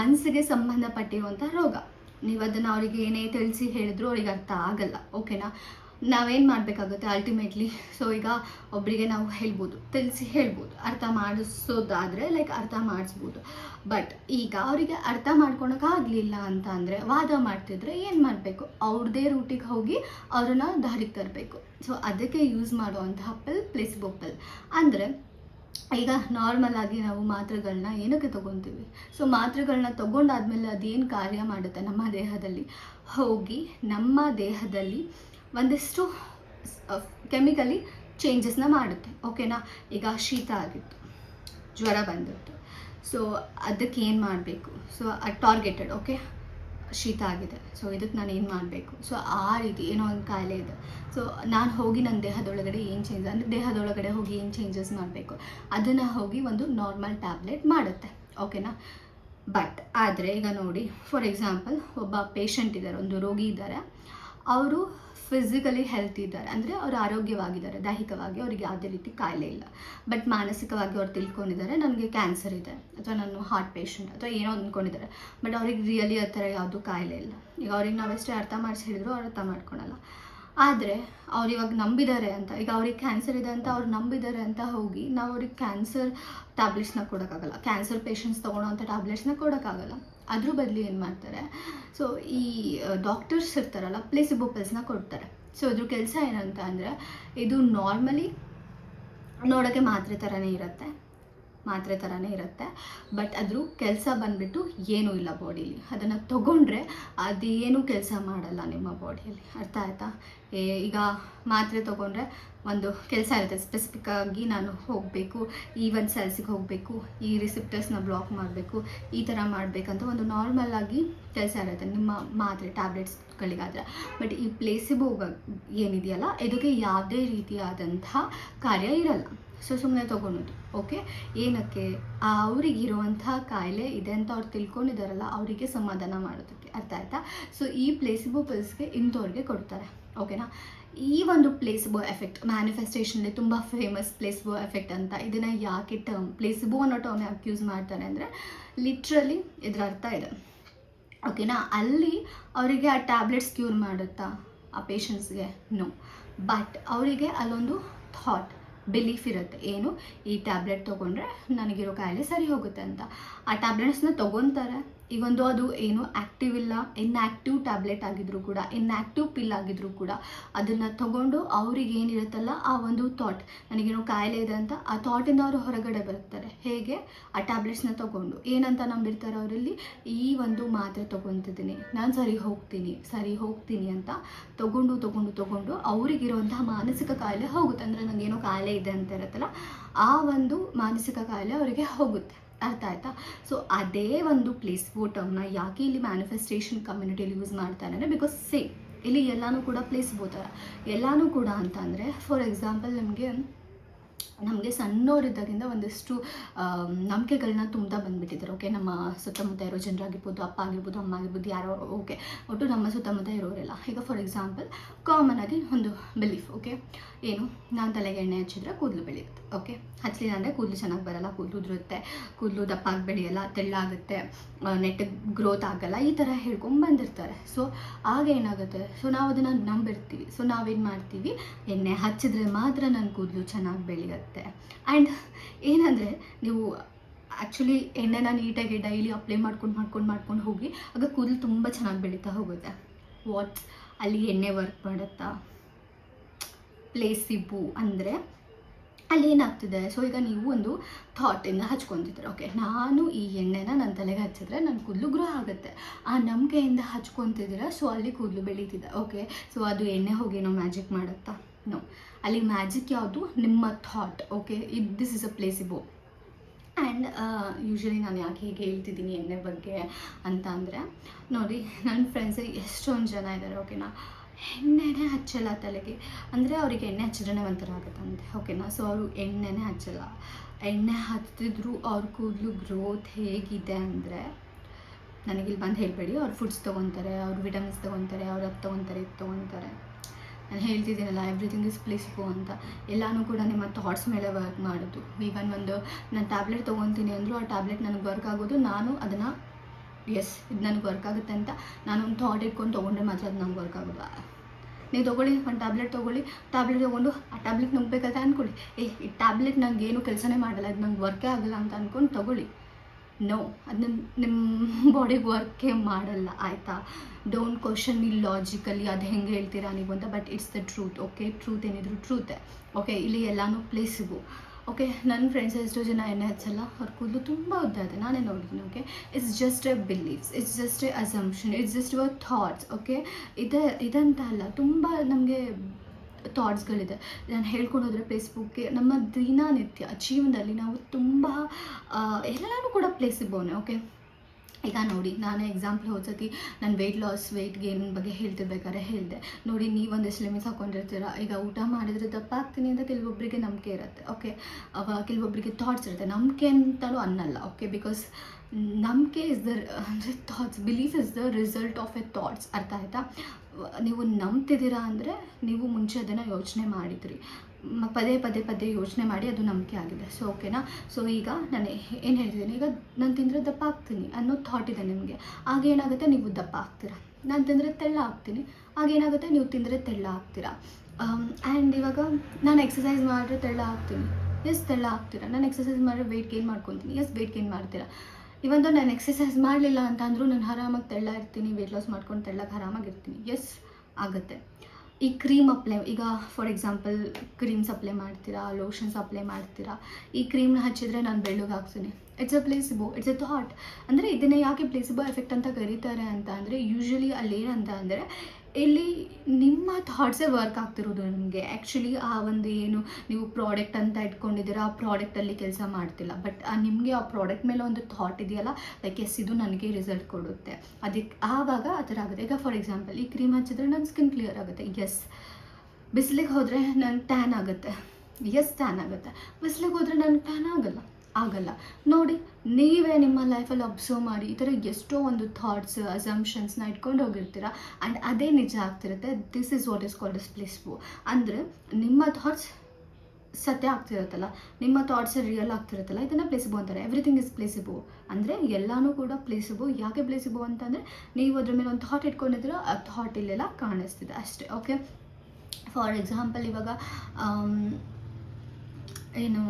ಮನಸ್ಸಿಗೆ ಸಂಬಂಧಪಟ್ಟಿರುವಂಥ ರೋಗ. ನೀವು ಅದನ್ನು ಅವರಿಗೆ ಏನೇ ತಿಳಿಸಿ ಹೇಳಿದ್ರು ಅವ್ರಿಗೆ ಅರ್ಥ ಆಗಲ್ಲ ಓಕೆನಾ ನಾವೇನು ಮಾಡಬೇಕಾಗುತ್ತೆ ಅಲ್ಟಿಮೇಟ್ಲಿ ಸೊ ಈಗ ಒಬ್ಬರಿಗೆ ನಾವು ಹೇಳ್ಬೋದು, ತಿಳಿಸಿ ಹೇಳ್ಬೋದು, ಅರ್ಥ ಮಾಡಿಸೋದಾದರೆ ಲೈಕ್ ಅರ್ಥ ಮಾಡಿಸ್ಬೋದು. ಬಟ್ ಈಗ ಅವರಿಗೆ ಅರ್ಥ ಮಾಡ್ಕೊಳಕ್ಕಾಗಲಿಲ್ಲ ಅಂತ ಅಂದರೆ, ವಾದ ಮಾಡ್ತಿದ್ರೆ ಏನು ಮಾಡಬೇಕು? ಅವ್ರದ್ದೇ ರೂಟಿಗೆ ಹೋಗಿ ಅವ್ರನ್ನ ದಾರಿಗೆ ತರಬೇಕು. ಸೊ ಅದಕ್ಕೆ ಯೂಸ್ ಮಾಡುವಂತಹ ಪಿಲ್ ಪ್ಲೇಸ್ಬೋ ಬೊಪ್ಪಲ್ ಅಂದರೆ, ಈಗ ನಾರ್ಮಲ್ ಆಗಿ ನಾವು ಮಾತ್ರೆಗಳನ್ನ ಏನಕ್ಕೆ ತೊಗೊತೀವಿ? ಸೊ ಮಾತ್ರೆಗಳನ್ನ ತೊಗೊಂಡಾದ್ಮೇಲೆ ಅದೇನು ಕಾರ್ಯ ಮಾಡುತ್ತೆ ನಮ್ಮ ದೇಹದಲ್ಲಿ? ಹೋಗಿ ನಮ್ಮ ದೇಹದಲ್ಲಿ ಒಂದಿಷ್ಟು ಕೆಮಿಕಲಿ ಚೇಂಜಸ್ನ ಮಾಡುತ್ತೆ. ಓಕೆನಾ ಈಗ ಶೀತ ಆಗಿತ್ತು. ಜ್ವರ ಬಂದಿತ್ತು. ಸೊ ಅದಕ್ಕೆ ಏನು ಮಾಡಬೇಕು? ಸೊ ಟಾರ್ಗೆಟೆಡ್ ಓಕೆ ಶೀತ ಆಗಿದೆ. ಸೊ ಇದಕ್ಕೆ ನಾನು ಏನು ಮಾಡಬೇಕು? ಸೊ ಆ ರೀತಿ, ಏನೋ ಒಂದು ಕಾಯಿಲೆ ಇದೆ. ಸೊ ನಾನು ಹೋಗಿ ನನ್ನ ದೇಹದೊಳಗಡೆ ಏನು ಚೇಂಜ್ ಅಂದರೆ ದೇಹದೊಳಗಡೆ ಹೋಗಿ ಏನು ಚೇಂಜಸ್ ಮಾಡಬೇಕು? ಅದನ್ನು ಹೋಗಿ ಒಂದು ನಾರ್ಮಲ್ ಟ್ಯಾಬ್ಲೆಟ್ ಮಾಡುತ್ತೆ. ಓಕೆನಾ ಬಟ್ ಆದರೆ ಈಗ ನೋಡಿ ಫಾರ್ ಎಕ್ಸಾಂಪಲ್ ಒಬ್ಬ ಪೇಷಂಟ್ ಇದ್ದಾರೆ ಒಂದು ರೋಗಿ ಇದ್ದಾರೆ ಅವರು ಫಿಸಿಕಲಿ ಹೆಲ್ತ್ ಇದ್ದಾರೆ. ಅಂದರೆ ಅವರು ಆರೋಗ್ಯವಾಗಿದ್ದಾರೆ. ದೈಹಿಕವಾಗಿ ಅವ್ರಿಗೆ ಯಾವುದೇ ರೀತಿ ಕಾಯಿಲೆ ಇಲ್ಲ. ಬಟ್ ಮಾನಸಿಕವಾಗಿ ಅವ್ರು ತಿಳ್ಕೊಂಡಿದ್ದಾರೆ. ನನಗೆ ಕ್ಯಾನ್ಸರ್ ಇದೆ. ಅಥವಾ ನಾನು ಹಾರ್ಟ್ ಪೇಷಂಟ್ ಅಥವಾ ಏನೋ ಅಂದ್ಕೊಂಡಿದ್ದಾರೆ. ಬಟ್ ಅವ್ರಿಗೆ ರಿಯಲಿ ಆ ಥರ ಯಾವುದೂ ಕಾಯಿಲೆ ಇಲ್ಲ. ಈಗ ಅವ್ರಿಗೆ ನಾವೆಷ್ಟೇ ಅರ್ಥ ಮಾಡಿಸಿ ಹೇಳಿದ್ರು ಅವ್ರು ಅರ್ಥ ಮಾಡ್ಕೊಳಲ್ಲ. ಆದರೆ ಅವ್ರು ಇವಾಗ ನಂಬಿದ್ದಾರೆ ಅಂತ, ಈಗ ಅವ್ರಿಗೆ ಕ್ಯಾನ್ಸರ್ ಇದೆ ಅಂತ ಅವ್ರು ನಂಬಿದ್ದಾರೆ ಅಂತ ಹೋಗಿ ನಾವು ಅವ್ರಿಗೆ ಕ್ಯಾನ್ಸರ್ ಟ್ಯಾಬ್ಲೆಟ್ಸ್ನ ಕೊಡೋಕ್ಕಾಗಲ್ಲ. ಕ್ಯಾನ್ಸರ್ ಪೇಷಂಟ್ಸ್ ತೊಗೊಳೋವಂಥ ಟ್ಯಾಬ್ಲೆಟ್ಸ್ನ ಕೊಡೋಕ್ಕಾಗಲ್ಲ. ಅದ್ರ ಬದಲು ಏನು ಮಾಡ್ತಾರೆ? ಸೊ ಈ ಡಾಕ್ಟರ್ಸ್ ಇರ್ತಾರಲ್ಲ ಪ್ಲೇಸಿಬೋ ಪಿಲ್ಸ್ನ ಕೊಡ್ತಾರೆ. ಸೊ ಅದ್ರ ಕೆಲಸ ಏನಂತ ಅಂದರೆ, ಇದು ನಾರ್ಮಲಿ ನೋಡೋಕ್ಕೆ ಮಾತ್ರೆ ಥರನೇ ಇರುತ್ತೆ. ಮಾತ್ರೆ ಥರನೇ ಇರುತ್ತೆ. ಬಟ್ ಅದ್ರ ಕೆಲಸ ಬಂದುಬಿಟ್ಟು ಏನೂ ಇಲ್ಲ ಬಾಡಿಲಿ ಅದನ್ನು ತೊಗೊಂಡ್ರೆ ಅದೇನು ಕೆಲಸ ಮಾಡಲ್ಲ ನಿಮ್ಮ ಬಾಡಿಯಲ್ಲಿ ಅರ್ಥ ಆಯಿತಾ? ಈಗ ಮಾತ್ರೆ ತೊಗೊಂಡ್ರೆ ಒಂದು ಕೆಲಸ ಇರುತ್ತೆ. ಸ್ಪೆಸಿಫಿಕ್ ಆಗಿ ನಾನು ಹೋಗಬೇಕು ಈ ಒಂದು ಸೆಲ್ಸಿಗೆ ಹೋಗಬೇಕು, ಈ ರಿಸಿಪ್ಟರ್ಸ್ನ ಬ್ಲಾಕ್ ಮಾಡಬೇಕು, ಈ ಥರ ಮಾಡಬೇಕಂತ ಒಂದು ನಾರ್ಮಲ್ ಆಗಿ ಕೆಲಸ ಇರುತ್ತೆ ನಿಮ್ಮ ಮಾತ್ರೆ ಟ್ಯಾಬ್ಲೆಟ್ಸ್ಗಳಿಗಾದರೆ ಬಟ್ ಈ ಪ್ಲೇಸಿಬೋ ಏನಿದೆಯಲ್ಲ ಇದಕ್ಕೆ ಯಾವುದೇ ರೀತಿಯಾದಂಥ ಕಾರ್ಯ ಇರಲ್ಲ. ಸೊ ಸುಮ್ಮನೆ ತೊಗೊಳೋದು ಓಕೆ ಏನಕ್ಕೆ? ಆ ಅವ್ರಿಗಿರುವಂಥ ಕಾಯಿಲೆ ಇದೆ ಅಂತ ಅವ್ರು ತಿಳ್ಕೊಂಡಿದ್ದಾರಲ್ಲ ಅವರಿಗೆ ಸಮಾಧಾನ ಮಾಡೋದಕ್ಕೆ. ಅರ್ಥ ಆಯ್ತಾ? ಸೊ ಈ ಪ್ಲೇಸಿಬೋ ಪಿಲ್ಸ್ಗೆ ಇಂಥವ್ರಿಗೆ ಕೊಡ್ತಾರೆ ಓಕೆನಾ ಈ ಒಂದು ಪ್ಲೇಸಿಬೋ ಎಫೆಕ್ಟ್ ಮ್ಯಾನಿಫೆಸ್ಟೇಷನಲ್ಲಿ ತುಂಬ ಫೇಮಸ್ ಪ್ಲೇಸಿಬೋ ಎಫೆಕ್ಟ್ ಅಂತ ಇದನ್ನು ಯಾಕೆ ಟರ್ಮ್ ಪ್ಲೇಸಿಬೋ ಅನ್ನೋ ಟರ್ಮ್ ಯಾಕೆ ಮಾಡ್ತಾರೆ ಅಂದರೆ ಲಿಟ್ರಲಿ ಇದರ ಅರ್ಥ ಇದೆ. ಓಕೆನಾ ಅಲ್ಲಿ ಅವರಿಗೆ ಆ ಟ್ಯಾಬ್ಲೆಟ್ಸ್ ಕ್ಯೂರ್ ಮಾಡುತ್ತಾ? ಆ ಪೇಷಂಟ್ಸ್ಗೆ ನೋ ಬಟ್ ಅವರಿಗೆ ಅಲ್ಲೊಂದು ಥಾಟ್ ಬಿಲೀಫ್ ಇರುತ್ತೆ. ಏನು? ಈ ಟ್ಯಾಬ್ಲೆಟ್ ತೊಗೊಂಡ್ರೆ ನನಗಿರೋ ಕಾಯಿಲೆ ಸರಿ ಹೋಗುತ್ತೆ ಅಂತ. ಆ ಟ್ಯಾಬ್ಲೆಟ್ಸ್ನ ತೊಗೊತಾರೆ. ಒಂದು ಅದು ಏನು ಆ್ಯಕ್ಟಿವ್ ಇಲ್ಲ ಇನ್ಆ್ಯಕ್ಟಿವ್ ಟ್ಯಾಬ್ಲೆಟ್ ಆಗಿದ್ರು ಕೂಡ ಇನ್ಆ್ಯಕ್ಟಿವ್ ಪಿಲ್ ಆಗಿದ್ರು ಕೂಡ ಅದನ್ನು ತಗೊಂಡು ಅವ್ರಿಗೆ ಏನಿರುತ್ತಲ್ಲ ಆ ಒಂದು ಥಾಟ್ ನನಗೇನೋ ಕಾಯಿಲೆ ಇದೆ ಅಂತ ಆ ಥಾಟಿಂದ ಅವರು ಹೊರಗಡೆ ಬರ್ತಾರೆ ಹೇಗೆ? ಆ ಟ್ಯಾಬ್ಲೆಟ್ಸ್ನ ತಗೊಂಡು. ಏನಂತ ನಂಬಿರ್ತಾರೆ ಅವರಲ್ಲಿ? ಈ ಒಂದು ಮಾತ್ರೆ ತೊಗೊತಿದ್ದೀನಿ. ನಾನು ಸರಿ ಹೋಗ್ತೀನಿ ಸರಿ ಹೋಗ್ತೀನಿ ಅಂತ ತಗೊಂಡು ತಗೊಂಡು ತಗೊಂಡು ಅವ್ರಿಗಿರುವಂತಹ ಮಾನಸಿಕ ಕಾಯಿಲೆ ಹೋಗುತ್ತೆ. ಅಂದರೆ ನನಗೇನೋ ಕಾಯಿಲೆ ಇದೆ ಅಂತ ಇರುತ್ತಲ್ಲ, ಆ ಒಂದು ಮಾನಸಿಕ ಕಾಯಿಲೆ ಅವರಿಗೆ ಹೋಗುತ್ತೆ. ಅರ್ಥ ಆಯ್ತಾ? ಸೊ ಅದೇ ಒಂದು ಪ್ಲೇಸ್ ಟರ್ಮ್ನ ಯಾಕೆ ಇಲ್ಲಿ ಮ್ಯಾನಿಫೆಸ್ಟೇಷನ್ ಕಮ್ಯುನಿಟಿಯಲ್ಲಿ ಯೂಸ್ ಮಾಡ್ತಾರೆ ಅಂದರೆ ಬಿಕಾಸ್ ಸೇಮ್ ಇಲ್ಲಿ ಎಲ್ಲನೂ ಕೂಡ ಪ್ಲೇಸ್ ಥರ ಎಲ್ಲಾನು ಕೂಡ ಅಂತ ಅಂದರೆ ಫಾರ್ ಎಕ್ಸಾಂಪಲ್ ನಿಮಗೆ, ನಮಗೆ ಸಣ್ಣವರಿದ್ದಾಗಿಂದ ಒಂದಿಷ್ಟು ನಂಬಿಕೆಗಳನ್ನ ತುಂಬ್ತಾ ಬಂದುಬಿಟ್ಟಿದ್ದಾರೆ. ಓಕೆ ನಮ್ಮ ಸುತ್ತಮುತ್ತ ಇರೋ ಜನರಾಗಿರ್ಬೋದು, ಅಪ್ಪ ಆಗಿರ್ಬೋದು, ಅಮ್ಮ ಆಗಿರ್ಬೋದು, ಯಾರೋ ಓಕೆ ಒಟ್ಟು ನಮ್ಮ ಸುತ್ತಮುತ್ತ ಇರೋರೆಲ್ಲ. ಈಗ ಫಾರ್ ಎಕ್ಸಾಂಪಲ್ ಕಾಮನ್ ಆಗಿ ಒಂದು ಬಿಲೀಫ್ ಓಕೆ ಏನು, ನಾನು ತಲೆಗೆ ಎಣ್ಣೆ ಹಚ್ಚಿದ್ರೆ ಕೂದಲು ಬೆಳೆಯುತ್ತೆ ಓಕೆ ಹಚ್ಚಲಿಲ್ಲ ಅಂದರೆ ಕೂದಲು ಚೆನ್ನಾಗಿ ಬರಲ್ಲ, ಕೂದಲು ಉದುರುತ್ತೆ, ಕೂದಲು ದಪ್ಪಾಗಿ ಬೆಳೆಯಲ್ಲ ತೆಳ್ಳಾಗುತ್ತೆ ನೆಟ್ ಗ್ರೋತ್ ಆಗಲ್ಲ, ಈ ಥರ ಹೇಳ್ಕೊಂಡು ಬಂದಿರ್ತಾರೆ. ಸೊ ಆಗ ಏನಾಗುತ್ತೆ? ಸೊ ನಾವು ಅದನ್ನು ನಂಬಿರ್ತೀವಿ. ಸೊ ನಾವೇನು ಮಾಡ್ತೀವಿ? ಎಣ್ಣೆ ಹಚ್ಚಿದ್ರೆ ಮಾತ್ರ ನನ್ನ ಕೂದಲು ಚೆನ್ನಾಗಿ ಬೆಳೆಯುತ್ತೆ. ಆ್ಯಂಡ್ ಏನಂದರೆ, ನೀವು ಆ್ಯಕ್ಚುಲಿ ಎಣ್ಣೆನ ನೀಟಾಗಿ ಡೈಲಿ ಅಪ್ಲೈ ಮಾಡ್ಕೊಂಡು ಮಾಡ್ಕೊಂಡು ಮಾಡ್ಕೊಂಡು ಹೋಗಿ, ಆಗ ಕೂದಲು ತುಂಬ ಚೆನ್ನಾಗಿ ಬೆಳೀತಾ ಹೋಗುತ್ತೆ. ವಾಟ್ಸ್ ಅಲ್ಲಿ ಎಣ್ಣೆ ವರ್ಕ್ ಮಾಡುತ್ತಾ? ಪ್ಲೇಸಿಬು ಅಂದರೆ ಅಲ್ಲಿ ಏನಾಗ್ತಿದೆ? ಸೊ ಈಗ ನೀವು ಒಂದು ಥಾಟಿಂದ ಹಚ್ಕೊತಿದ್ರೆ ಓಕೆ ನಾನು ಈ ಎಣ್ಣೆನ ನನ್ನ ತಲೆಗೆ ಹಚ್ಚಿದ್ರೆ ನನ್ನ ಕೂದಲು ಗ್ರೋ ಆಗುತ್ತೆ. ಆ ನಂಬಿಕೆಯಿಂದ ಹಚ್ಕೊತಿದ್ದೀರ ಸೊ ಅಲ್ಲಿ ಕೂದಲು ಬೆಳೀತಿದೆ. ಓಕೆ ಸೊ ಅದು ಎಣ್ಣೆ ಹೋಗಿ ಏನೋ ಮ್ಯಾಜಿಕ್ ಮಾಡುತ್ತಾ? ನೋ ಅಲ್ಲಿ ಮ್ಯಾಜಿಕ್ ಯಾವುದು? ನಿಮ್ಮ ಥಾಟ್ ಓಕೆ ಇದು this is a placebo and usually ನಾನು ಯಾಕೆ ಹೇಗೆ ಹೇಳ್ತಿದ್ದೀನಿ ಎಣ್ಣೆ ಬಗ್ಗೆ ಅಂತ ಅಂದರೆ, ನೋಡಿ ನನ್ನ ಫ್ರೆಂಡ್ಸ್ ಎಷ್ಟೊಂದು ಜನ ಇದ್ದಾರೆ ಓಕೆನಾ ಎಣ್ಣೆನೇ ಹಚ್ಚಲ್ಲ ತಲೆಗೆ. ಅಂದರೆ ಅವರಿಗೆ ಎಣ್ಣೆ ಹಚ್ಚಿದ್ರೆ ಒಂಥರ ಆಗುತ್ತಂತೆ ಓಕೆನಾ ಸೊ ಅವರು ಎಣ್ಣೆನೇ ಹಚ್ಚಲ್ಲ. ಎಣ್ಣೆ ಹಚ್ತಿದ್ರು ಅವ್ರ ಕೂದಲು ಗ್ರೋತ್ ಹೇಗಿದೆ ಅಂದರೆ ನನಗಿಲ್ಲಿ ಬಂದು ಹೇಳಬೇಡಿ. ಅವ್ರು ಫುಡ್ಸ್ ತೊಗೊತಾರೆ, ಅವ್ರು ವಿಟಮಿನ್ಸ್ ತೊಗೊತಾರೆ, ಅವ್ರು ಅದು ತೊಗೊತಾರೆ, ಇದು ತೊಗೊತಾರೆ. ನಾನು ಹೇಳ್ತಿದ್ದೀನಲ್ಲ ಎವ್ರಿಥಿಂಗ್ ಇಸ್ ಪ್ಲೇಸ್ಫು ಅಂತ. ಎಲ್ಲನೂ ಕೂಡ ನಿಮ್ಮ ಥಾಟ್ಸ್ ಮೇಲೆ ವರ್ಕ್ ಮಾಡೋದು. ಈವನ್ ಒಂದು ನಾನು ಟ್ಯಾಬ್ಲೆಟ್ ತೊಗೊತೀನಿ ಅಂದರೂ ಆ ಟ್ಯಾಬ್ಲೆಟ್ ನನಗೆ ವರ್ಕ್ ಆಗೋದು, ನಾನು ಅದನ್ನು ಎಸ್ ಇದು ನನಗೆ ವರ್ಕ್ ಆಗುತ್ತೆ ಅಂತ. ನಾನು ಒಂದು ಥಾಟ್ ಇಟ್ಕೊಂಡು ತೊಗೊಂಡ್ರೆ ಮಾತ್ರ ಅದು ನಂಗೆ ವರ್ಕ್ ಆಗೋದು. ನೀವು ತೊಗೊಳ್ಳಿ, ಒಂದು ಟ್ಯಾಬ್ಲೆಟ್ ತೊಗೊಳ್ಳಿ. ಟ್ಯಾಬ್ಲೆಟ್ ತೊಗೊಂಡು ಆ ಟ್ಯಾಬ್ಲೆಟ್ ನುಂಗ್ಬೇಕಂತ ಅಂದ್ಕೊಳ್ಳಿ ಏ, ಈ ಟ್ಯಾಬ್ಲೆಟ್ ನಂಗೆ ಏನು ಕೆಲಸನೇ ಮಾಡಲ್ಲ ಅದು ನಂಗೆ ವರ್ಕೇ ಆಗಲ್ಲ ಅಂತ ಅಂದ್ಕೊಂಡು ತೊಗೊಳ್ಳಿ. ನೋ ಅದನ್ನ ನಿಮ್ಮ ಬಾಡಿಗೆ ವರ್ಕೇ ಮಾಡಲ್ಲ, ಆಯಿತಾ? ಡೋಂಟ್ ಕ್ವಶನ್ ಇಲ್ಲಿ ಲಾಜಿಕಲಿ ಅದು ಹೆಂಗೆ ಹೇಳ್ತೀರಾ ನೀವು ಅಂತ but it's the truth okay truth ಏನಿದ್ರು ಟ್ರೂತೆ ಓಕೆ ಇಲ್ಲಿ ಎಲ್ಲನೂ ಪ್ಲೇಸಿಗೂ ಓಕೆ ನನ್ನ ಫ್ರೆಂಡ್ಸ್ ಎಷ್ಟೋ ಜನ ಎಣ್ಣೆ ಹಚ್ಚಲ್ಲ ಅವ್ರ ಕೂದಲು ತುಂಬ ಉದ್ದ ಇದೆ. ನಾನೇ ನೋಡಿದ್ದೀನಿ okay it's just a believes it's just a assumption it's just your thoughts okay ಇದೆ, ಇದಂತ ಅಲ್ಲ, ತುಂಬ ನಮಗೆ ಥಾಟ್ಸ್ಗಳಿದೆ ನಾನು ಹೇಳ್ಕೊಂಡೋದ್ರೆ ಫೇಸ್ಬುಕ್ಗೆ ನಮ್ಮ ದಿನನಿತ್ಯ ಜೀವನದಲ್ಲಿ ನಾವು ತುಂಬ ಎಲ್ಲರೂ ಕೂಡ ಪ್ಲೇಸಿಬೋನೆ ಓಕೆ ಈಗ ನೋಡಿ, ನಾನು ಎಕ್ಸಾಂಪಲ್ ಹೋದ್ಸತಿ ನಾನು ವೆಯ್ಟ್ ಲಾಸ್ ವೆಯ್ಟ್ ಗೇನ್ ಬಗ್ಗೆ ಹೇಳ್ತಿರ್ಬೇಕಾದ್ರೆ ಹೇಳಿದೆ. ನೋಡಿ ನೀವು ಎಷ್ಟು ಲಿಮಿಟ್ಸ್ ಹಾಕೊಂಡಿರ್ತೀರ, ಈಗ ಊಟ ಮಾಡಿದರೆ ದಪ್ಪ ಆಗ್ತೀನಿ ಅಂತ ಕೆಲವೊಬ್ಬರಿಗೆ ನಂಬಿಕೆ ಇರುತ್ತೆ ಓಕೆ ಅವ ಕೆಲವೊಬ್ಬರಿಗೆ ಥಾಟ್ಸ್ ಇರುತ್ತೆ, ನಂಬಿಕೆ ಅಂತಲೂ ಅನ್ನಲ್ಲ ಓಕೆ ಬಿಕಾಸ್ ನಂಬಿಕೆ ಇಸ್ ದ ಅಂದರೆ thoughts belief is the result of a thoughts ಅರ್ಥ ಆಯ್ತಾ? ನೀವು ನಂಬ್ತಿದ್ದೀರಾ ಅಂದರೆ ನೀವು ಮುಂಚೆ ಅದನ್ನು ಯೋಚನೆ ಮಾಡಿದ್ರಿ. ಪದೇ ಪದೇ ಪದೇ ಯೋಚನೆ ಮಾಡಿ ಅದು ನಂಬಿಕೆ ಆಗಿದೆ. ಸೊ ಓಕೆನಾ ಸೊ ಈಗ ನಾನು ಏನು ಹೇಳ್ತಿದ್ದೀನಿ? ಈಗ ನಾನು ತಿಂದರೆ ದಪ್ಪ ಆಗ್ತೀನಿ ಅನ್ನೋ ಥಾಟ್ ಇದೆ ನಿಮಗೆ. ಆಗ ಏನಾಗುತ್ತೆ? ನೀವು ದಪ್ಪ ಆಗ್ತೀರಾ. ನಾನು ತಿಂದರೆ ತೆಳ್ಳ ಆಗ್ತೀನಿ. ಆಗ ಏನಾಗುತ್ತೆ? ನೀವು ತಿಂದರೆ ತೆಳ್ಳ ಆಗ್ತೀರಾ. ಆ್ಯಂಡ್ ಇವಾಗ ನಾನು ಎಕ್ಸಸೈಸ್ ಮಾಡಿದ್ರೆ ತೆಳ್ಳ ಆಗ್ತೀನಿ. ಎಸ್ ತೆಳ್ಳ ಆಗ್ತೀರಾ. ನಾನು ಎಕ್ಸಸೈಸ್ ಮಾಡಿದ್ರೆ ವೆಯ್ಟ್ ಗೇನ್ ಮಾಡ್ಕೊತೀನಿ. ಎಸ್ ವೆಯ್ಟ್ ಗೇನ್ ಮಾಡ್ತೀರಾ. ಇವಂದು ನಾನು ಎಕ್ಸಸೈಸ್ ಮಾಡಲಿಲ್ಲ ಅಂತ ಅಂದರೂ ನಾನು ಆರಾಮಾಗಿ ತೆಳ್ಳ ಇರ್ತೀನಿ ವೆಯ್ಟ್ ಲಾಸ್ ಮಾಡ್ಕೊಂಡು ತೆಳ್ಳಗೆ ಆರಾಮಾಗಿರ್ತೀನಿ ಎಸ್ ಆಗುತ್ತೆ. ಈ ಕ್ರೀಮ್ ಅಪ್ಲೈ, ಈಗ ಫಾರ್ ಎಕ್ಸಾಂಪಲ್ ಕ್ರೀಮ್ಸ್ ಅಪ್ಲೈ ಮಾಡ್ತೀರಾ ಲೋಷನ್ಸ್ ಅಪ್ಲೈ ಮಾಡ್ತೀರಾ, ಈ ಕ್ರೀಮ್ನ ಹಚ್ಚಿದ್ರೆ ನಾನು ಬೆಳ್ಳಗಾಗ್ತೀನಿ it's a placebo it's a thought ಅಂದರೆ ಇದನ್ನೇ ಯಾಕೆ ಪ್ಲೇಸಿಬೋ ಎಫೆಕ್ಟ್ ಅಂತ ಕರೀತಾರೆ ಅಂತ ಅಂದರೆ ಯೂಶ್ವಲಿ ಅಲ್ಲಿ ಏನಂತ ಅಂದರೆ ಇಲ್ಲಿ ನಿಮ್ಮ ಥಾಟ್ಸೇ ವರ್ಕ್ ಆಗ್ತಿರೋದು ನಿಮಗೆ? ಆ್ಯಕ್ಚುಲಿ ಆ ಒಂದು ಏನು ನೀವು ಪ್ರಾಡಕ್ಟ್ ಅಂತ ಇಟ್ಕೊಂಡಿದ್ದೀರಾ, ಆ ಪ್ರಾಡಕ್ಟಲ್ಲಿ ಕೆಲಸ ಮಾಡ್ತಿಲ್ಲ. ಬಟ್ ನಿಮಗೆ ಆ ಪ್ರಾಡಕ್ಟ್ ಮೇಲೆ ಒಂದು ಥಾಟ್ ಇದೆಯಲ್ಲ ಲೈಕ್ ಎಸ್ ಇದು ನನಗೆ ರಿಸಲ್ಟ್ ಕೊಡುತ್ತೆ. ಅದಕ್ಕೆ ಆವಾಗ ಆ ಥರ ಆಗುತ್ತೆ. ಈಗ ಫಾರ್ ಎಕ್ಸಾಂಪಲ್ ಈ ಕ್ರೀಮ್ ಹಚ್ಚಿದ್ರೆ ನನ್ನ ಸ್ಕಿನ್ ಕ್ಲಿಯರ್ ಆಗುತ್ತೆ. ಎಸ್ ಬಿಸಿಲಿಗೆ ಹೋದರೆ ನನಗೆ ಟ್ಯಾನ್ ಆಗುತ್ತೆ. ಎಸ್ ಟ್ಯಾನ್ ಆಗುತ್ತೆ. ಬಿಸಿಲಿಗೆ ಹೋದರೆ ನನಗೆ ಟ್ಯಾನ್ ಆಗಲ್ಲ. ಆಗಲ್ಲ. ನೋಡಿ, ನೀವೇ ನಿಮ್ಮ ಲೈಫಲ್ಲಿ ಅಬ್ಸರ್ವ್ ಮಾಡಿ, ಈ ಥರ ಎಷ್ಟೋ ಒಂದು ಥಾಟ್ಸ್ ಅಸಂಪ್ಷನ್ಸ್ನ ಇಟ್ಕೊಂಡು ಹೋಗಿರ್ತೀರ? ಆ್ಯಂಡ್ ಅದೇ ನಿಜ ಆಗ್ತಿರುತ್ತೆ this is what is called as placebo ಅಂದರೆ, ನಿಮ್ಮ ಥಾಟ್ಸ್ ಸತ್ಯ ಆಗ್ತಿರುತ್ತಲ್ಲ, ನಿಮ್ಮ ಥಾಟ್ಸ್ ರಿಯಲ್ ಆಗ್ತಿರುತ್ತಲ್ಲ, ಇದನ್ನು ಪ್ಲೇಸಿಬೋ ಅಂತಾರೆ. ಎವ್ರಿಥಿಂಗ್ ಇಸ್ ಪ್ಲೇಸಿಬೋ ಅಂದರೆ, ಎಲ್ಲನೂ ಕೂಡ ಪ್ಲೇಸಿಬೋ ಯಾಕೆ ಪ್ಲೇಸಿಬೋ ಅಂತಂದರೆ, ನೀವು ಅದ್ರ ಮೇಲೆ ಒಂದು ಥಾಟ್ ಇಟ್ಕೊಂಡಿದ್ದೀರೋ, ಆ ಥಾಟ್ ಇಲ್ಲೆಲ್ಲ ಕಾಣಿಸ್ತಿದೆ. ಅಷ್ಟೇ ಓಕೆ ಫಾರ್ ಎಕ್ಸಾಂಪಲ್ ಇವಾಗ ಏನು